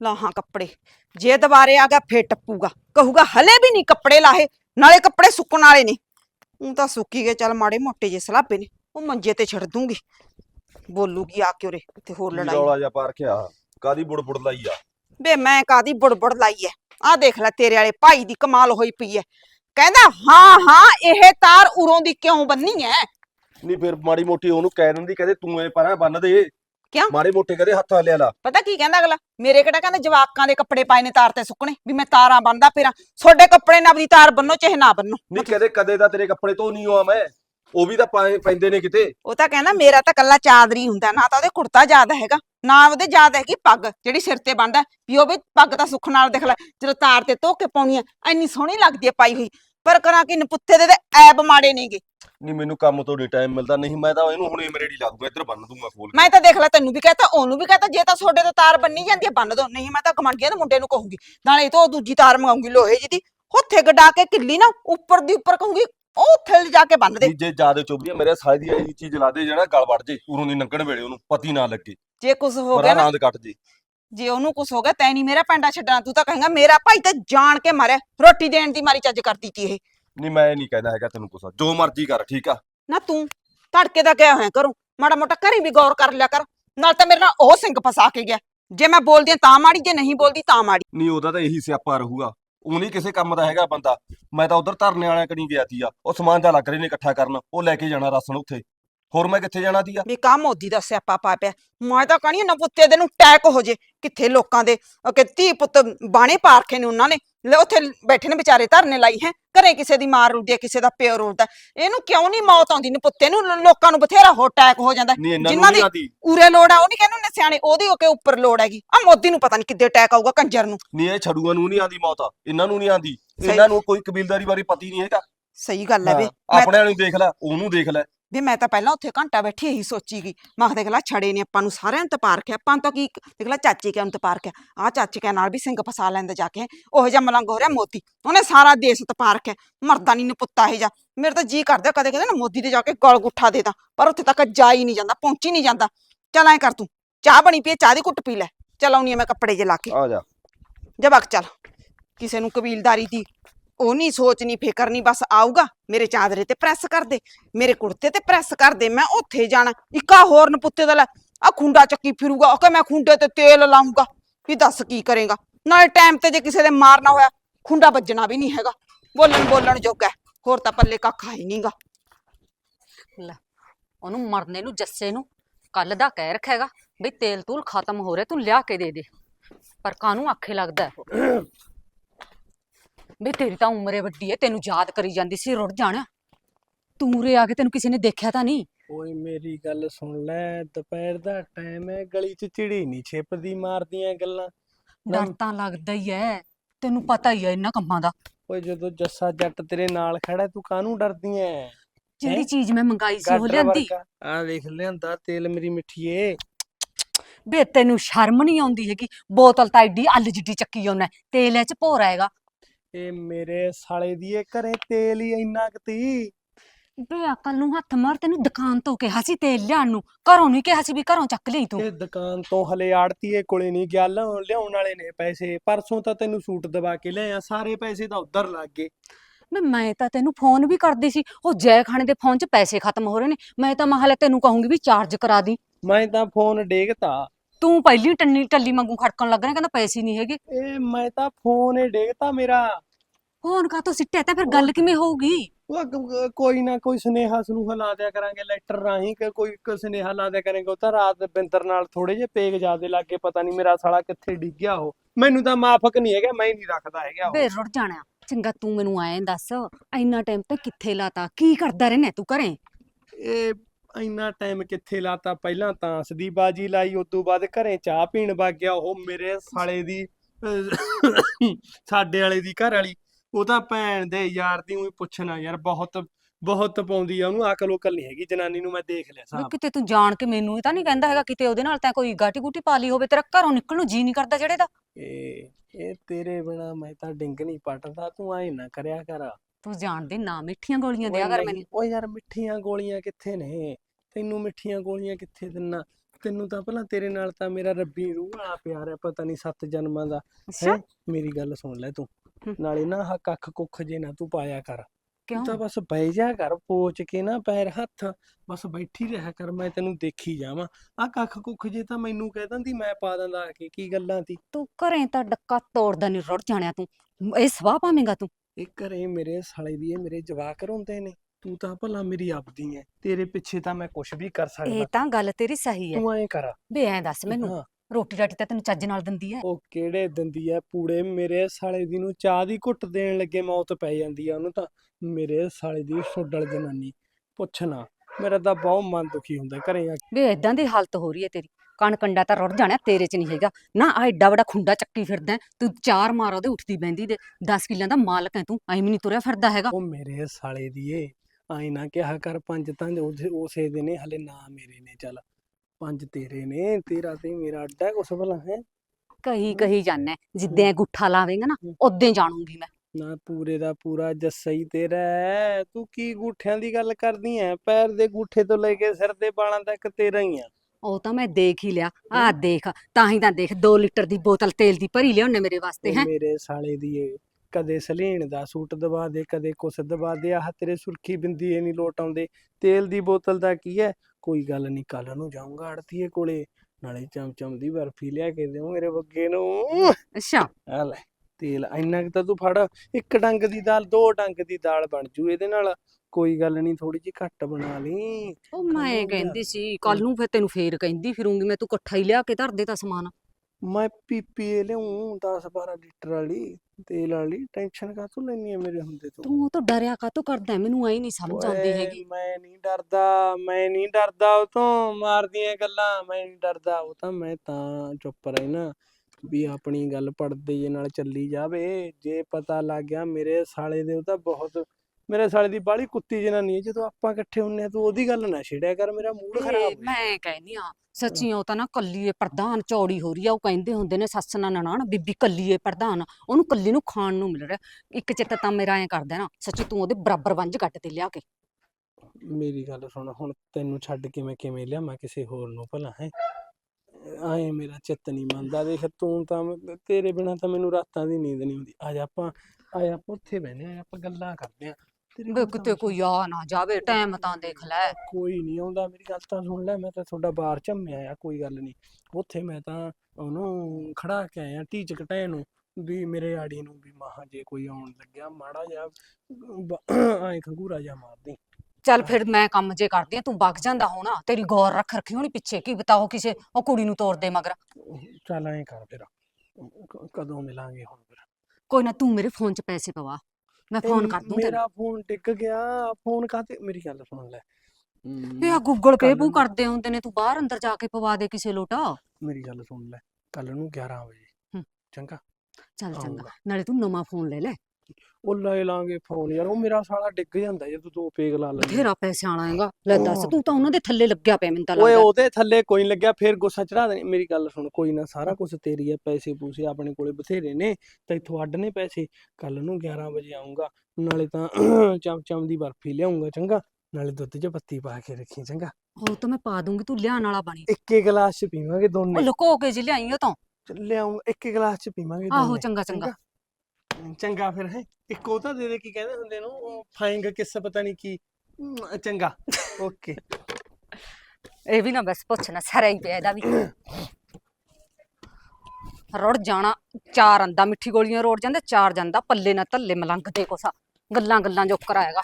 ਲਾਹਾਂ ਕੱਪੜੇ। ਜੇ ਦੁਬਾਰੇ ਆ ਗਿਆ ਫੇਰ ਟੱਪੂਗਾ। ਕਹੂਗਾ ਹਲੇ ਵੀ ਨਹੀਂ ਕੱਪੜੇ ਲਾਹੇ। ਨਾਲੇ ਕੱਪੜੇ ਸੁੱਕਣ ਵਾਲੇ ਨੇ। ਉਹ ਤਾਂ ਸੁੱਕੀ ਗਏ ਚੱਲ ਮਾੜੇ ਮੋਟੇ ਜੇ ਸਲਾਬੇ ਨੇ। ਉਹ ਮੰਜੇ ਤੇ ਛੱਡ ਦੂੰਗੀ। ਬੋਲੂਗੀ ਆ ਕੇ ਉਰੇ ਇੱਥੇ ਹੋਰ ਕੀ ਲੜਾਈ। ਰੌਲਾ ਜਿਹਾ ਪਾ ਰੱਖਿਆ। ਕਾਦੀ ਬੁੜਬੁੜ ਲਾਈ ਆ? ਬੇ ਮੈਂ ਕਾਦੀ ਬੁੜਬੁੜ ਲਾਈ ਐ? ਆ ਦੇਖ ਲੈ ਤੇਰੇ ਵਾਲੇ ਭਾਈ ਦੀ ਕਮਾਲ ਹੋਈ ਪਈ ਐ। ਕਹਿੰਦਾ ਹਾਂ ਹਾਂ ਇਹ ਤਾਰ ਉਰੋਂ ਦੀ ਕਿਉਂ ਬੰਨੀ ਐ? ਨਹੀਂ ਫਿਰ ਮਾੜੀ ਮੋਟੀ ਉਹਨੂੰ ਕਹਿ ਦਿੰਦੀ ਕਹਿੰਦੇ ਤੂੰ ਇਹ ਪਰਾਂ ਬੰਨ ਦੇ। ਕਿਉਂ? ਮਾੜੇ ਮੋਟੇ ਕਹਦੇ ਹੱਥ ਲਿਆ ਲਾ ਪਤਾ ਕੀ ਕਹਿੰਦਾ ਅਗਲਾ? ਮੇਰੇ ਕਿਹੜਾ ਕਹਿੰਦਾ ਜਵਾਕਾਂ ਦੇ ਕੱਪੜੇ ਪਾਏ ਨੇ ਤਾਰ ਤੇ ਸੁੱਕਣੇ ਵੀ ਮੈਂ ਤਾਰਾਂ ਬੰਨਦਾ ਫੇਰਾਂ। ਤੁਹਾਡੇ ਕੱਪੜੇ ਨਾਲ ਆਪਣੀ ਤਾਰ ਬੰਨੋ ਚਾਹੇ ਨਾ ਬੰਨੋ। ਨਹੀਂ ਕਦੇ ਕਦੇ ਤਾਂ ਤੇਰੇ ਕੱਪੜੇ ਧੋ ਨਹੀਂ ਆ ਮੈਂ। ਉਹ ਵੀ ਤਾਂ ਪਾਏ- ਪੈਂਦੇ ਨੇ ਕਿਤੇ। ਉਹ ਤਾਂ ਕਹਿੰਦਾ ਮੇਰਾ ਤਾਂ ਕੱਲਾ ਚਾਦਰੀ ਹੁੰਦਾ ਨਾ ਤਾਂ ਉਹਦੇ ਕੁੜਤਾ ਜ਼ਿਆਦਾ ਹੈਗਾ ਨਾ ਉਹਦੇ ਜ਼ਿਆਦਾ ਹੈਗੀ ਪੱਗ ਜਿਹੜੀ ਸਿਰ ਤੇ ਬੰਨਦਾ ਵੀ ਉਹ ਵੀ ਪੱਗ ਤਾਂ ਸੁੱਖ ਨਾਲ ਦੇਖ ਲੈ ਜਦੋਂ ਤਾਰ ਤੇ ਧੋ ਕੇ ਪਾਉਣੀ ਐ ਐਨੀ ਸੋਹਣੀ ਲੱਗਦੀ ਐ ਪਾਈ ਹੋਈ। ਪਰ ਕਰਾਂ ਕਿ ਨਪੁੱਤੇ ਦੇ ਤੇ ਐਬ ਮਾੜੇ ਨੇਗੇ। ਨਹੀਂ ਮੈਨੂੰ ਕੰਮ ਤੋਂ ਨਹੀਂ ਟਾਈਮ ਮਿਲਦਾ ਨਹੀਂ ਮੈਂ ਤਾਂ ਇਹਨੂੰ ਹੁਣੇ ਮਰੇੜੀ ਲਾ ਦੂੰਗਾ ਇੱਧਰ ਬੰਨ ਦੂੰਗਾ ਖੋਲ ਕੇ। ਮੈਂ ਤਾਂ ਦੇਖ ਲੈ ਤੈਨੂੰ ਵੀ ਕਹਤਾ ਉਹਨੂੰ ਵੀ ਕਹਤਾ ਜੇ ਤਾਂ ਤੁਹਾਡੇ ਤੋਂ ਤਾਰ ਬੰਨੀ ਜਾਂਦੀ ਹੈ ਬੰਨ ਦੋ ਨਹੀਂ ਮੈਂ ਤਾਂ ਗਮੰਡੀਆਂ ਦੇ ਮੁੰਡੇ ਨੂੰ ਕਹੂੰਗੀ। ਨਾਲੇ ਤੋਂ ਦੂਜੀ ਤਾਰ ਮੰਗਾਉਂਗੀ ਲੋਹੇ ਜੀ ਦੀ। ਉੱਥੇ ਗਡਾ ਕੇ ਕਿੱਲੀ ਨਾ ਉੱਪਰ ਦੀ ਉੱਪਰ ਕਹੂੰਗੀ ਉਹ ਉੱਥੇ ਲਿਜਾ ਕੇ ਬੰਨ ਦੇ। ਨਹੀਂ ਜੇ ਜ਼ਿਆਦਾ ਚੁੱਭਦੀ ਆ ਮੇਰੇ ਸਾਲੇ ਦੀ ਇਹ ਚੀਜ਼ ਲਾ ਦੇ ਜਿਹੜਾ ਗਲ ਵੜ ਜੇ ਉਰੋਂ ਦੀ ਨੰਗਣ ਵੇਲੇ ਉਹਨੂੰ ਪਤੀ ਨਾ ਲੱਗੇ। ਜੇ ਕੁਝ ਹੋ ਪਰ ਗਿਆ ਨਾ ਆਨੰਦ ਕੱਟ ਜੇ। ਜੇ ਉਹਨੂੰ ਕੁਝ ਹੋ ਗਿਆ ਤੈ ਨਹੀਂ ਮੇਰਾ ਪੈਂਡਾ ਛੱਡਣਾ ਤੂੰ ਤਾਂ ਕਹੇਗਾ ਮੇਰਾ ਭਾਈ ਤਾਂ ਜਾਣ ਕੇ ਮਾਰਿਆ ਰੋਟੀ ਦੇਣ ਦੀ ਮਾਰੀ ਚੱਜ ਕਰਦੀ ਤੀ ਇਹ। ਨਹੀਂ ਮੈਂ ਨਹੀਂ ਕਹਿੰਦਾ ਹੈਗਾ ਤੈਨੂੰ ਕੁਛ ਜੋ ਮਰਜ਼ੀ ਕਰ ਠੀਕ ਆ? ਨਾ ਤੂੰ ਧੜਕੇ ਦਾ ਗਿਆ ਹੋਇਆ ਕਰੂੰ ਮਾੜਾ ਮੋਟਾ ਘਰੇ ਵੀ ਗੌਰ ਕਰ ਲਿਆ ਕਰ ਨਾਲ ਤਾਂ ਮੇਰੇ ਨਾਲ ਉਹ ਸਿੰਘ ਫਸਾ ਕੇ ਗਿਆ। ਜੇ ਮੈਂ ਬੋਲਦੀ ਹਾਂ ਤਾਂ ਮਾੜੀ ਜੇ ਨਹੀਂ ਬੋਲਦੀ ਤਾਂ ਮਾੜੀ। ਨਹੀਂ ਉਹਦਾ ਤਾਂ ਇਹੀ ਸਿਆਪਾ ਰਹੂਗਾ ਉਹ ਨਹੀਂ ਕਿਸੇ ਕੰਮ ਦਾ ਹੈਗਾ ਬੰਦਾ। ਮੈਂ ਤਾਂ ਉਧਰ ਧਰਨੇ ਵਾਲਿਆਂ ਕਣੀ ਗਿਆ ਤੀਆ ਉਹ ਸਮਾਨ ਜਾ ਲੱਗ ਰਹੇ ਨੇ ਇਕੱਠਾ ਕਰਨ ਉਹ ਲੈ ਕੇ ਜਾਣਾ ਰਸਣ ਉੱਥੇ। ਹੋਰ ਮੈਂ ਕਿੱਥੇ ਜਾਣਾ ਤੀਆ? ਵੀ ਕਾ ਮੋਦੀ ਦਾ ਸਿਆਪਾ ਪਾ ਪਿਆ। ਮੈਂ ਤਾਂ ਕਹਣੀ ਨਾ ਪੁੱਤੇ ਦੇ ਨੂੰ ਟੈਕ ਹੋ ਜੇ ਕਿੱਥੇ ਲੋਕਾਂ ਦੇ। ਅਹ ਕਿ ਧੀ ਪੁੱਤ ਬਾਣੇ ਪਾਰਖੇ ਨੇ ਉਹਨਾਂ ਨੇ। ਲੈ ਉੱਥੇ ਬੈਠੇ ਨੇ ਵਿਚਾਰੇ ਧਰਨੇ ਲਾਈ ਹੈ। ਘਰੇ ਕਿਸੇ ਦੀ ਮਾਂ ਰੁਲਦੀ ਹੈ ਕਿਸੇ ਦਾ ਪਿਓ ਰੁਲਦਾ ਇਹਨੂੰ ਕਿਉਂ ਨਹੀਂ ਮੌਤ ਆਉਂਦੀ? ਨੇ ਪੁੱਤੇ ਨੂੰ ਲ- ਲੋਕਾਂ ਨੂੰ ਬਥੇਰਾ ਹੋ ਟੈਕ ਹੋ ਜਾਂਦਾ ਨਹੀਂ ਇਹਨਾਂ ਨੂੰ ਜਿਨ੍ਹਾਂ ਨਹੀਂ ਦੀ ਉਰੇ ਲੋੜ ਆ ਉਹ ਨਹੀਂ ਕਹਿੰਦੇ ਹੁੰਦੇ ਸਿਆਣੇ। ਉਹਦੀ ਹੋ ਕੇ ਉੱਪਰ ਲੋੜ ਹੈਗੀ। ਆ ਮੋਦੀ ਨੂੰ ਪਤਾ ਨਹੀਂ ਕਿੱਦੇ ਟੈਕ ਆਊਗਾ ਕੰਜਰ ਨੂੰ। ਨਹੀਂ ਇਹ ਛੜੂਆਂ ਨੂੰ ਨਹੀਂ ਆਂਦੀ ਮੌਤ। ਇਹਨਾਂ ਨੂੰ ਨਹੀਂ ਆਂਦੀ। ਸਹੀ। ਇਹਨਾਂ ਨੂੰ ਕੋਈ ਕਬੀਲਦਾਰੀ ਬਾਰੇ ਪਤੀ ਨਹੀਂ ਹੈਗਾ। ਸਹੀ ਗੱਲ ਹੈ ਵੇ। ਹਾਂ, ਮੈਂ ਆਪਣੇ ਵਾਲੀ ਦੇਖ ਲੈ ਉਹਨੂੰ ਦੇਖ ਲੈ। ਵੀ ਮੈਂ ਤਾਂ ਪਹਿਲਾਂ ਉੱਥੇ ਘੰਟਾ ਬੈਠੀ ਇਹੀ ਸੋਚੀ ਗਈ ਮੈਂ ਕਿਹਾ ਦੇਖ ਲੈ ਛੜੇ ਨੇ ਆਪਾਂ ਨੂੰ ਸਾਰਿਆਂ ਨੂੰ ਤਪਾ ਰੱਖਿਆ ਆਪਾਂ ਨੂੰ ਤਾਂ ਕੀ ਦੇਖ ਲੈ ਚਾਚੇ ਕਿਆਂ ਨੂੰ ਤਪਾ ਰੱਖਿਆ ਆ ਚਾਚੇ ਕਿਆਂ ਨਾਲ ਵੀ ਸਿੰਘ ਫਸਾ ਲੈਂਦਾ ਜਾ ਕੇ। ਉਹ ਜਿਹਾ ਮਲੰਗ ਹੋ ਰਿਹਾ ਮੋਦੀ। ਉਹਨੇ ਸਾਰਾ ਦੇਸ਼ ਤਪਾ ਰੱਖਿਆ ਮਰਦਾ ਨਹੀਂ ਪੁੱਤਾ ਇਹ ਜਾ ਮੇਰੇ ਤਾਂ ਜੀ ਕਰਦਾ ਕਦੇ ਕਦੇ ਨਾ ਮੋਦੀ ਦੇ ਜਾ ਕੇ ਗਲ ਗੁੱਠਾ ਦੇ ਦਾਂ। ਪਰ ਉੱਥੇ ਤੱਕ ਜਾ ਹੀ ਨਹੀਂ ਜਾਂਦਾ ਪਹੁੰਚ ਹੀ ਨਹੀਂ ਜਾਂਦਾ। ਚੱਲ ਐਂ ਕਰ ਤੂੰ। ਚਾਹ ਬਣੀ ਪਈ ਚਾਹ ਦੀ ਘੁੱਟ ਪੀ ਲੈ। ਚੱਲ ਆਉਣੀ ਆ ਮੈਂ ਕੱਪੜੇ ਜੇ ਲਾ ਕੇ। ਆ ਜਾ। ਜਾ ਬਕ ਚੱਲ। ਕਿਸੇ ਨੂੰ ਕਬੀਲਦਾਰੀ ਦੀ ਉਹ ਨਹੀਂ ਸੋਚਣੀ ਫਿਕਰ ਨਹੀਂ ਬਸ ਆਊਗਾ। ਮੇਰੇ ਚਾਦਰੇ ਤੇ ਪ੍ਰੈਸ ਕਰ ਦੇ, ਮੇਰੇ ਕੁੜਤੇ ਤੇ ਪ੍ਰੈਸ ਕਰ ਦੇ, ਮੈਂ ਉੱਥੇ ਜਾਣਾ। ਇੱਕਾ ਹੋਰ ਨਪੁੱਤੇ ਦਾ ਲੈ ਆ ਖੁੰਡਾ ਚੱਕੀ ਫਿਰੂਗਾ, ਉਹ ਕਹ ਮੈਂ ਖੁੰਡੇ ਤੇ ਤੇਲ ਲਾਉਂਗਾ ਵੀ ਦੱਸ ਕੀ ਕਰੇਗਾ। ਨਾਲੇ ਟਾਈਮ ਤੇ ਜੇ ਕਿਸੇ ਦੇ ਮਾਰਨਾ ਹੋਇਆ, ਖੁੰਡਾ ਵੱਜਣਾ ਵੀ ਨਹੀਂ ਹੈਗਾ। ਬੋਲਣ ਬੋਲਣ ਜੋਗਾ ਹੋਰ ਤਾਂ ਪੱਲੇ ਕੱਖ ਹੈ ਨਹੀਂਗਾ ਲੈ, ਉਹਨੂੰ ਮਰਨੇ ਨੂੰ, ਜੱਸੇ ਨੂੰ ਕੱਲ ਦਾ ਕਹਿ ਰੱਖੇਗਾ ਬਈ ਤੇਲ ਤੂਲ ਖਤਮ ਹੋ ਰਿਹਾ, ਤੂੰ ਲਿਆ ਕੇ ਦੇ ਦੇ। ਪਰ ਕਾਹਨੂੰ ਆਖੇ ਲੱਗਦਾ ਵੀ ਤੇਰੀ ਤਾਂ ਉਮਰੇ ਵੱਡੀ ਹੈ ਤੈਨੂੰ ਯਾਦ ਕਰੀ ਜਾਂਦੀ ਸੀ ਰੁੜ ਜਾਣਾ। ਤੂੰ ਉਰੇ ਆ ਕੇ ਤੈਨੂੰ ਕਿਸੇ ਨੇ ਦੇਖਿਆ ਤਾਂ ਨਹੀਂ? ਓਏ ਮੇਰੀ ਗੱਲ ਸੁਣ ਲੈ ਦੁਪਹਿਰ ਦਾ ਟਾਈਮ ਹੈ ਗਲੀ 'ਚ ਚਿੜੀ ਨਹੀਂ ਛਿਪਦੀ ਮਾਰਦੀਆਂ ਗੱਲਾਂ। ਡਰ ਤਾਂ ਲੱਗਦਾ ਹੀ ਐ ਤੈਨੂੰ ਪਤਾ ਹੀ ਐ ਇਹਨਾਂ ਕੰਮਾਂ ਦਾ। ਓਏ ਜਦੋਂ ਜੱਸਾ ਜੱਟ ਤੇਰੇ ਨਾਲ ਖੜਾ ਤੂੰ ਕਾਹਨੂੰ ਡਰਦੀ ਐ ਜਿਹੜੀ? ਚੀਜ਼ ਮੈਂ ਮੰਗਾਈ ਸੀ ਉਹ ਲਿਆਂਦੀ। ਆ ਦੇਖ ਲਿਆਂਦਾ ਤੇਲ ਮੇਰੀ ਮਿੱਠੀਏ ਬੇ ਤੈਨੂੰ ਸ਼ਰਮ ਨਹੀਂ ਆਉਂਦੀ ਹੈਗੀ? ਬੋਤਲ ਤਾਂ ਐਡੀ ਅੱਲ ਜਿੱਡੀ ਚੱਕੀ ਆਉਣਾ ਤੇਲ ਇਹ ਚ ਭੋਰਾ ਹੈਗਾ। ਇਹ ਮੇਰੇ ਸਾਲੇ ਦੀ ਇਹ ਘਰੇ ਤੇਲ ਹੀ ਇੰਨਾ ਕਤੀ ਬੇ ਅਕਲ ਨੂੰ ਹੱਥ ਮਾਰ ਤੈਨੂੰ ਦੁਕਾਨ ਤੋਂ ਕਿਹਾ ਸੀ ਤੇਲ ਲਿਆਉਣ ਨੂੰ। ਘਰੋਂ ਨਹੀਂ ਕਿਹਾ ਸੀ ਵੀ ਘਰੋਂ ਚੱਕ ਲਈ ਤੂੰ। ਇਹ ਦੁਕਾਨ ਤੋਂ ਹਲੇ ਆੜਤੀਏ ਕੋਲੇ ਨਹੀਂ ਗਿਆ ਲਿਆਉਣ ਲਿਆਉਣ ਵਾਲੇ ਨੇ ਪੈਸੇ। ਪਰਸੋਂ ਤਾਂ ਤੈਨੂੰ ਸੂਟ ਦਵਾ ਕੇ ਲਿਆਇਆ ਸਾਰੇ ਪੈਸੇ ਤਾਂ ਉਧਰ ਲੱਗ ਗਏ। ਮੈਂ ਤਾਂ ਤੈਨੂੰ ਫੋਨ ਵੀ ਕਰਦੀ ਸੀ। ਉਹ ਜੈ ਖਾਣੇ ਦੇ ਫੋਨ 'ਚ ਪੈਸੇ ਖਤਮ ਹੋ ਰਹੇ ਨੇ। ਮੈਂ ਤਾਂ ਮਹਾਲੇ ਤੈਨੂੰ ਕਹੂੰਗੀ ਵੀ ਚਾਰਜ ਕਰਾ ਦੀ। ਮੈਂ ਤਾਂ ਫੋਨ ਡੇਗਤਾ। ਤੂੰ ਪਹਿਲੀ ਟੰਨੀ ਟੱਲੀ ਵਾਂਗੂ ਖੜਕਣ ਲੱਗ ਰਿਹਾ ਕਹਿੰਦਾ ਪੈਸੇ ਨਹੀਂ ਹੈਗੇ। ਇਹ ਮੈਂ ਤਾਂ ਫੋਨ ਹੀ ਡੇਗਤਾ ਮੇਰਾ। ਫੋਨ ਕਾ ਤੋਂ ਸਿੱਟਿਆ ਤਾਂ ਫਿਰ ਗੱਲ ਕਿਵੇਂ ਹੋਊਗੀ? ਉਹ ਅੱਗ- ਕੋਈ ਨਾ ਕੋਈ ਸੁਨੇਹਾ ਸੁਨੂਹਾ ਲਾ ਦਿਆ ਕਰਾਂਗੇ ਲੈਟਰ ਰਾਹੀਂ ਕਿ ਕੋਈ ਇੱਕ ਸੁਨੇਹਾ ਲਾ ਦਿਆ ਕਰਾਂਗੇ। ਉਹ ਤਾਂ ਰਾਤ ਬਿੰਦਰ ਨਾਲ ਥੋੜੇ ਜਿਹੇ ਪੇਗ ਜਾਦੇ ਲੱਗੇ ਪਤਾ ਨਹੀਂ ਮੇਰਾ ਸਾਲਾ ਕਿੱਥੇ ਡਿੱਗ ਗਿਆ ਉਹ। ਮੈਨੂੰ ਤਾਂ ਮਾਫਕ ਨਹੀਂ ਹੈਗਾ ਮੈਂ ਹੀ ਨਹੀਂ ਰੱਖਦਾ ਹੈਗਾ ਉਹ। ਬੇ ਰੁੜ ਜਾਣਾ। ਚੰਗਾ ਤੂੰ ਮੈਨੂੰ ਐਂ ਦੱਸ ਇੰਨਾ ਟਾਈਮ ਤੇ ਕਿੱਥੇ ਲਾਤਾ? ਕੀ ਕਰਦਾ ਰਹਿਣਾ ਤੂੰ ਘਰੇ? ਇਹ ਇੰਨਾ ਟਾਈਮ ਕਿੱਥੇ ਲਾਤਾ? ਪਹਿਲਾਂ ਤਾਂਸ ਦੀ ਬਾਜੀ ਲਾਈ ਉਦੋਂ ਬਾਅਦ ਘਰੇ ਚਾਹ ਪੀਣ ਵਗ ਗਿਆ ਉਹ ਮੇਰੇ ਸਾਲੇ ਦੀ ਅਹ, ਸਾਡੇ ਵਾਲੇ ਦੀ ਘਰ ਵਾਲੀ। ਉਹ ਤਾਂ ਭੈਣ ਦੇ ਯਾਰ ਦੀ ਉਹੀ ਪੁੱਛਣਾ ਯਾਰ ਬਹੁਤ ਬਹੁਤ ਪਾਉਂਦੀ ਆ ਉਹਨੂੰ ਅਕਲ ਉਕਲ ਨਹੀਂ ਹੈਗੀ ਜਨਾਨੀ ਨੂੰ ਮੈਂ ਦੇਖ ਲਿਆ ਵੀ ਸਾਹਬ ਕਿਤੇ ਤੂੰ ਜਾਣ ਕੇ ਮੈਨੂੰ ਤਾਂ ਨਹੀਂ ਕਹਿੰਦਾ ਹੈਗਾ ਕਿਤੇ ਉਹਦੇ ਨਾਲ ਤਾਂ ਕੋਈ ਗਾਟੀ ਗੂਟੀ ਪਾ ਲਈ ਹੋਵੇ ਤੇਰਾ ਘਰੋਂ ਨਿਕਲਣ ਨੂੰ ਜੀ ਨਹੀਂ ਕਰਦਾ ਜਿਹੜੇ ਦਾ। ਇਹ ਇਹ ਤੇਰੇ ਬਿਨਾ ਮੈਂ ਤਾਂ ਡਿੰਗ ਨਹੀਂ ਪਟਦਾ ਤੂੰ ਐ ਨਾ ਕਰਿਆ ਕਰ। ਤੂੰ ਜਾਣਦੇ ਨਾ ਮਿੱਠੀਆਂ ਗੋਲੀਆਂ ਦਿਆ ਕਰ ਮੈਨੂੰ। ਓਏ ਯਾਰ ਮਿੱਠੀਆਂ ਗੋਲੀਆਂ ਕਿੱਥੇ ਨੇ? ਤੈਨੂੰ ਮਿੱਠੀਆਂ ਗੋਲੀਆਂ ਕਿੱਥੇ ਦਿੰਨਾ? ਤੈਨੂੰ ਤਾਂ ਭਲਾ ਤੇਰੇ ਨਾਲ ਤਾਂ ਮੇਰਾ ਰੱਬੀ ਰੂਹ ਵਾਲਾ ਪਿਆਰ ਹੈ ਪਤਾ ਨਹੀਂ ਸੱਤ ਜਨਮਾਂ ਦਾ। ਅੱਛਾ। ਹੈਂ ਮੇਰੀ ਗੱਲ ਸੁਣ ਲੈ ਤੂੰ। ਨਾਲੇ ਨਾ ਆਹ ਕੱਖ ਕੁੱਖ ਜੇ ਨਾ ਤੂੰ ਪਾਇਆ ਕਰ। ਕਿਉਂ ਤੂੰ ਤਾਂ ਬਸ ਬਹਿ ਜਾ ਕਰ ਪੋਚ ਕੇ ਨਾ ਪੈਰ ਹੱਥ ਬਸ ਬੈਠੀ ਰਿਹਾ ਕਰ ਮੈਂ ਤੈਨੂੰ ਦੇਖੀ ਜਾਵਾਂ। ਆ ਕੱਖ ਕੁੱਖ ਜੇ ਤਾਂ ਮੈਨੂੰ ਕਹਿ ਦਿੰਦੀ ਮੈਂ ਪਾ ਦਿੰਦਾ ਆ ਕੇ ਕੀ ਗੱਲਾਂ ਤੀ? ਤੂੰ ਘਰੇ ਤਾਂ ਡੱਕਾ ਤੋੜਦਾ ਨਹੀਂ ਰੁੜ ਜਾਣਿਆ ਤੂੰ। ਇਹ ਸਵਾਹ ਪਾਵੇਂਗਾ ਤੂੰ। ਇਹ ਘਰੇ ਮੇਰੇ ਸਾਲੇ ਦੀ ਇਹ ਮੇਰੇ ਜਵਾਕ ਹੁੰਦੇ ਨੇ। ਤੂੰ ਤਾਂ ਭਲਾ ਮੇਰੀ ਆਪਦੀ ਐ। ਤੇਰੇ ਪਿੱਛੇ ਤਾਂ ਮੈਂ ਕੁਝ ਵੀ ਕਰ ਇਹ ਸਕਦਾ ਤਾਂ ਗੱਲ ਤੇਰੀ ਸਹੀ ਹੈ ਤੂੰ ਐਂ ਕਰ। ਬੇ ਐਂ ਦੱਸ ਮੈਨੂੰ ਹਾਂ, ਰੋਟੀ ਰਾਟੀ ਤਾਂ ਤੈਨੂੰ ਚੱਜ ਨਾਲ ਦਿੰਦੀ ਹੈ ਉਹ ਕਿਹੜੇ ਦਿੰਦੀ ਐ? ਪੂੜੇ ਮੇਰੇ ਸਾਲੇ ਦੀ ਨੂੰ ਚਾਹ ਦੀ ਘੁੱਟ ਦੇਣ ਲੱਗੇ ਮੌਤ ਪੈ ਜਾਂਦੀ ਆ ਉਹਨੂੰ ਤਾਂ ਮੇਰੇ ਸਾਲੇ ਦੀ ਛੋਡਲ ਜਨਾਨੀ। ਪੁੱਛਣਾ ਮੇਰਾ ਤਾਂ ਬਹੁਤ ਮਨ ਦੁਖੀ ਹੁੰਦਾ ਘਰੇ ਆ ਕੇ। ਬੇ ਇਦਾਂ ਦੀ ਹਾਲਤ ਹੋ ਰਹੀ ਹੈ ਤੇਰੀ। ਕਣ ਕੰਡਾ ਤਾਂ ਰੁੜ ਜਾਣਾ ਤੇਰੇ 'ਚ ਨਹੀਂ ਹੈਗਾ। ਨਾ ਆ ਐਡਾ ਵੱਡਾ ਖੁੰਡਾ ਚੱਕੀ ਫਿਰਦਾ ਤੂੰ ਚਾਰ ਮਾਰ ਉਹਦੇ ਉੱਠਦੀ ਬੈੰਦੀ ਦੇ। 10 ਕਿੱਲਿਆਂ ਦਾ ਮਾਲਕ ਹੈ ਤੂੰ। ਐਵੇਂ ਨਹੀਂ ਤੁਰਿਆ ਫਿਰਦਾ ਹੈਗਾ। ਉਹ ਮੇਰੇ ਸਾਲੇ ਦੀ ਏ। ਆਈ ਨਾ ਕਿਹਾ ਕਰ ਪੰਜ ਤਾਂ ਉਸੇ ਉਸੇ ਦੇ ਨੇ ਹਲੇ ਨਾ ਮੇਰੇ ਨੇ ਚੱਲ। ਪੰਜ ਤੇਰੇ ਨੇ ਤੇਰਾ ਤੇ ਮੇਰਾ ਅੱਡਾ ਕੁਛ ਭਲਾ ਹੈ? ਕਹੀ ਕਹੀ ਜਾਣਾ ਜਿੱਦਾਂ ਗੁੱਠਾ ਲਾਵੇਂਗਾ ਨਾ। ਉਦੋਂ ਜਾਣੂਗੀ ਮੈਂ। ਨਾ ਪੂਰੇ ਦਾ ਪੂਰਾ ਜੱਸਾ ਹੀ ਤੇਰਾ ਹੈ। ਤੂੰ ਕੀ ਗੂਠਿਆਂ ਦੀ ਗੱਲ ਕਰਦੀ ਐ? ਪੈਰ ਦੇ ਗੂਠੇ ਤੋਂ ਲੈ ਕੇ ਸਿਰ ਦੇ ਵਾਲਾਂ ਤੱਕ ਤੇਰਾ ਹੀ ਆ। ਉਹ ਤਾਂ ਮੈਂ ਦੇਖ ਹੀ ਲਿਆ। ਆਹ ਦੇਖ ਤਾਂ ਹੀ ਤਾਂ ਦੇਖ 2 ਲੀਟਰ ਦੀ ਬੋਤਲ ਤੇਲ ਦੀ ਭਰੀ ਲਿਆਉਣੇ ਮੇਰੇ ਵਾਸਤੇ ਹੈ? ਮੇਰੇ ਸਾਲੇ ਦੀ ਏ। ਕਦੇ ਸਲੀਣ ਦਾ ਸੂਟ ਦਬਾ ਦੇ ਕਦੇ ਕੁਛ ਦਬਾ ਦੇ। ਆਹ ਤੇਰੇ ਸੁਰਖੀ ਬਿੰਦੀ ਇਹ ਨਹੀਂ ਲੋਟ ਆਉਂਦੇ। ਤੇਲ ਦੀ ਬੋਤਲ ਦਾ ਕੀ ਹੈ? ਕੋਈ ਗੱਲ ਨਹੀਂ ਕੱਲ ਨੂੰ ਜਾਊਂਗਾ ਆੜਤੀਏ ਕੋਲੇ। ਨਾਲੇ ਚਮਚਮ ਦੀ ਬਰਫੀ ਲਿਆ ਕੇ ਦਿਓ ਮੇਰੇ ਬੱਗੇ ਨੂੰ। ਅੱਛਾ। ਆ ਲੈ ਤੇਲ ਇੰਨਾ ਕੁ ਤਾਂ ਤੂੰ ਫੜ। ਇੱਕ ਡੰਗ ਦੀ ਦਾਲ ਦੋ ਡੰਗ ਦੀ ਦਾਲ ਬਣ ਜੂ ਇਹਦੇ ਨਾਲ। ਕੋਈ ਗੱਲ ਨਹੀਂ ਥੋੜੀ ਜਿਹੀ ਘੱਟ ਬਣਾ ਲਈ। ਉਹ ਮੈਂ? ਕਹਿੰਦੀ ਸੀ ਕੱਲ ਨੂੰ ਫਿਰ ਤੈਨੂੰ ਫੇਰ ਕਹਿੰਦੀ ਫਿਰੂੰਗੀ ਮੈਂ ਤੂੰ ਇਕੱਠਾ ਹੀ ਲਿਆ ਕੇ ਧਰ ਦੇ ਤਾਂ ਸਮਾਨ। ਮੈਂ ਪੀਪੀਏ ਲਿਆਉਂ 10 12 ਲੀਟਰ ਵਾਲੀ। ਤੇਲ ਵਾਲੀ ਟੈਨਸ਼ਨ ਕਾਹਤੋਂ ਲੈਣੀ ਹੈ ਮੇਰੇ ਹੁੰਦੇ ਤੋਂ? ਤੂੰ ਤੋਂ ਡਰਿਆ ਕਾਤੋਂ ਕਰਦਾ? ਮੈਨੂੰ ਐ ਨਹੀਂ ਸਮਝ ਆਉਂਦੀ ਓਏ, ਹੈਗੀ। ਮੈਂ ਨਹੀਂ ਡਰਦਾ ਮੈਂ ਨਹੀਂ ਡਰਦਾ ਉਹ ਤੋਂ ਮਾਰਦੀਆਂ ਗੱਲਾਂ ਮੈਂ ਨਹੀਂ ਡਰਦਾ ਉਹ ਤਾਂ ਮੈਂ ਤਾਂ ਚੁੱਪ ਰਹਿਣਾ। ਵੀ ਆਪਣੀ ਗੱਲ ਪੜਦੇ ਜੇ ਨਾਲ ਚੱਲੀ ਜਾਵੇ ਜੇ ਪਤਾ ਲੱਗ ਗਿਆ ਮੇਰੇ ਸਾਲੇ ਦੇ ਉਹ ਤਾਂ ਬਹੁਤ ਮੇਰੇ ਸਾਲੇ ਦੀ ਬਾਹਲੀ ਕੁੱਤੀ ਜਨਾਨੀ ਹੈ ਜਦੋਂ ਆਪਾਂ ਇਕੱਠੇ ਹੁੰਨੇ ਆ ਤੂੰ ਉਹਦੀ ਗੱਲ ਨਾ ਛੇੜਿਆ ਕਰ ਮੇਰਾ ਮੂਡ ਖਰਾਬ ਹੋ ਮੈਂ ਕਹਿੰਦੀ ਆ ਸੱਚੀ ਉਹ ਤਾਂ ਨਾ ਕੱਲੀ ਏ ਪ੍ਰਧਾਨ ਚੌੜੀ ਹੋ ਰਹੀ ਆ ਉਹ ਕਹਿੰਦੇ ਹੁੰਦੇ ਨੇ ਸੱਸ ਨਾ ਨਨਾਣ ਬੀਬੀ ਕੱਲੀ ਏ ਪ੍ਰਧਾਨ ਉਹਨੂੰ ਕੱਲੀ ਨੂੰ ਖਾਣ ਨੂੰ ਮਿਲ ਰਿਹਾ ਇੱਕ ਚਿੱਤ ਤਾਂ ਮੇਰਾ ਐ ਕਰਦਾ ਨਾ ਸੱਚੀ ਤੂੰ ਉਹਦੇ ਬਰਾਬਰ ਵੰਜ ਕੱਟ ਤੇ ਲਿਆ ਕੇ। ਮੇਰੀ ਗੱਲ ਸੁਣ ਹੁਣ ਤੈਨੂੰ ਛੱਡ ਕੇ ਮੈਂ ਕਿਵੇਂ ਲਿਆਵਾਂ ਕਿਸੇ ਹੋਰ ਨੂੰ ਭਲਾ ਹੈ? ਆਏ ਮੇਰਾ ਚਿੱਤ ਨਹੀਂ ਮੰਨਦਾ ਦੇਖ ਤੂੰ ਤਾਂ ਮ- ਤੇਰੇ ਬਿਨਾ ਤਾਂ ਮੈਨੂੰ ਰਾਤਾਂ ਦੀ ਨੀਂਦ ਨਹੀਂ ਆਉਂਦੀ। ਅੱਜ ਆਪਾਂ ਆਏ ਆਪਾਂ ਉੱਥੇ ਬਹਿਨੇ ਆ ਆਪਾਂ ਗੱਲਾਂ ਕਰਦੇ ਆ। ਵੇ ਕਿਤੇ ਕੋਈ ਆ। ਨਾ ਜਾਵੇ ਟਾਈਮ ਤਾਂ ਦੇਖ ਲੈ। ਕੋਈ ਨਹੀਂ ਆਉਂਦਾ ਮੇਰੀ ਗੱਲ ਤਾਂ ਸੁਣ ਲੈ ਮੈਂ ਤਾਂ ਤੁਹਾਡਾ ਬਾਹਰ ਝੰਮਿਆ ਆ ਕੋਈ ਗੱਲ ਨਹੀਂ। ਉੱਥੇ ਮੈਂ ਤਾਂ ਉਹਨੂੰ ਖੜਾ ਕੇ ਆਇਆ ਢੀਚ ਘਟਾਏ ਨੂੰ ਵੀ ਮੇਰੇ ਆੜੀ ਨੂੰ ਵੀ ਮਹਾ ਜੇ ਕੋਈ ਆਉਣ ਲੱਗਿਆ ਮਾੜਾ ਜਿਹਾ ਐ ਖੰਗੂਰਾ ਜਿਹਾ ਮਾਰਦੀ ਚੱਲ ਫਿਰ ਮੈਂ ਕੰਮ ਜੇ ਕਰਦੀ ਆ ਤੂੰ ਵਗ ਜਾਂਦਾ ਹੋਣਾ ਤੇਰੀ ਗੌਰ ਰੱਖ ਰੱਖੀ ਹੋਣੀ ਪਿੱਛੇ ਕੀ ਬਤਾਓ ਕਿਸੇ ਉਹ ਕੁੜੀ ਨੂੰ ਤੋੜ ਦੇ ਮਗਰ। ਚੱਲ ਐਂ ਕਰ ਫਿਰ ਕਦੋਂ ਮਿਲਾਂਗੇ ਹੁਣ ਫਿਰ? ਕੋਈ ਨਾ ਤੂੰ ਮੇਰੇ ਫੋਨ 'ਚ ਪੈਸੇ ਪਵਾ। ਮੈਂ ਫੋਨ ਕਰ ਦੂੰ ਤੈਨੂੰ। ਮੇਰਾ ਫੋਨ ਟਿਕ ਗਿਆ ਫੋਨ ਕਾਤੇ ਮੇਰੀ ਗੱਲ ਸੁਣ ਲੈ। ਇਹ ਆ ਗੂਗਲ ਪੇ ਕੱਲ੍ਹ ਬੂ ਨੂੰ- ਕਰਦੇ ਹੁੰਦੇ ਨੇ ਤੂੰ ਬਾਹਰ ਅੰਦਰ ਜਾ ਕੇ ਪਵਾ ਦੇ ਕਿਸੇ ਲੋਟਾ। ਮੇਰੀ ਗੱਲ ਸੁਣ ਲੈ ਕੱਲ ਨੂੰ 11 ਵਜੇ। ਹਮ। ਚੰਗਾ? ਚੱਲ ਚੰਗਾ ਆਊਂਗਾ। ਨਾਲੇ ਤੂੰ ਨਵਾਂ ਫੋਨ ਲੈ ਲੈ। ਉਹ ਲੈ ਲਾਂਗੇ ਫੋਨ ਯਾਰ ਉਹ ਮੇਰਾ ਸਾਲਾ ਡਿੱਗ ਜਾਂਦਾ ਜੇ ਤੂੰ ਦੋ ਪੇਗ ਲਾ ਲੈ ਬਥੇਰਾ ਪੈਸੇ ਆਣਾ ਹੈਗਾ। ਲੈ ਦੱਸ। ਤੂੰ ਤਾਂ ਉਹਨਾਂ ਦੇ ਥੱਲੇ ਲੱਗਿਆ ਪਿਆ ਮੈਨੂੰ ਤਾਂ ਓਏ ਲੱਗਦਾ। ਉਹਦੇ ਥੱਲੇ ਕੋਈ ਨੀ ਲੱਗਿਆ ਫੇਰ ਗੁੱਸਾ ਚੜਾ ਦੇਣੀ। ਮੇਰੀ ਗੱਲ ਸੁਣ ਕੋਈ ਨਾ ਸਾਰਾ ਕੁਝ ਤੇਰੀ ਹੈ ਪੈਸੇ ਪੂਸੇ ਆਪਣੇ ਕੋਲੇ ਬਥੇਰੇ ਨੇ ਤੇ ਇੱਥੋਂ ਅੱਡ ਨੇ ਪੈਸੇ। ਕੱਲ ਨੂੰ 11 ਵਜੇ ਆਉਂਗਾ ਨਾਲੇ ਤਾਂ ਚਮਚਮ ਦੀ ਬਰਫੀ ਲਿਆਉਂਗਾ ਚੰਗਾ। ਨਾਲੇ ਦੁੱਧ 'ਚ ਪੱਤੀ ਪਾ ਕੇ ਰੱਖੀ ਚੰਗਾ। ਉਹ ਤਾਂ ਮੈਂ ਪਾ ਦੂੰਗੀ ਤੂੰ ਲਿਆਉਣ ਵਾਲਾ ਬਣੀ। ਇੱਕੇ ਗਲਾਸ 'ਚ ਪੀਵਾਂਗੇ ਉਹ ਦੋਨੇ ਲੁਕੋ ਕੇ ਜੀ ਲਿਆਈ ਉਹ ਤਾਂ। ਲਿਆਉਂ ਇੱਕੇ ਗਲਾਸ 'ਚ ਪੀਵਾਂਗੇ ਆਹੋ ਦੋਨੇ ਚੰਗਾ। ਚੰਗਾ। ਚੰਗਾ ਫਿਰ ਹੈ? ਇੱਕ ਤਾਂ ਦੇ ਦੇ ਕੀ ਕਹਿੰਦੇ ਹੁੰਦੇ ਨੂੰ? ਉਹ ਫਾਇੰਗ ਕਿਸ ਪਤਾ ਨਹੀਂ ਕੀ। ਅਮ, ਚੰਗਾ। ਓਕੇ। ਇਹ ਵੀ ਨਾ ਬਸ ਪੁੱਛਣਾ ਸਾਰਾ ਹੀ ਪਿਆ ਇਹਦਾ ਵੀ। ਰੁੜ ਜਾਣਾ ਚਾਰ ਅੰਦਾ ਮਿੱਠੀ ਗੋਲੀਆਂ ਰੋੜ ਜਾਂਦਾ ਚਾਰ ਜਾਂਦਾ ਪੱਲੇ ਨਾ ਧੱਲੇ ਮਲੰਗ ਦੇ ਕੋਸਾ। ਗੱਲਾਂ ਗੱਲਾਂ ਜੋ ਕਰਾਏਗਾ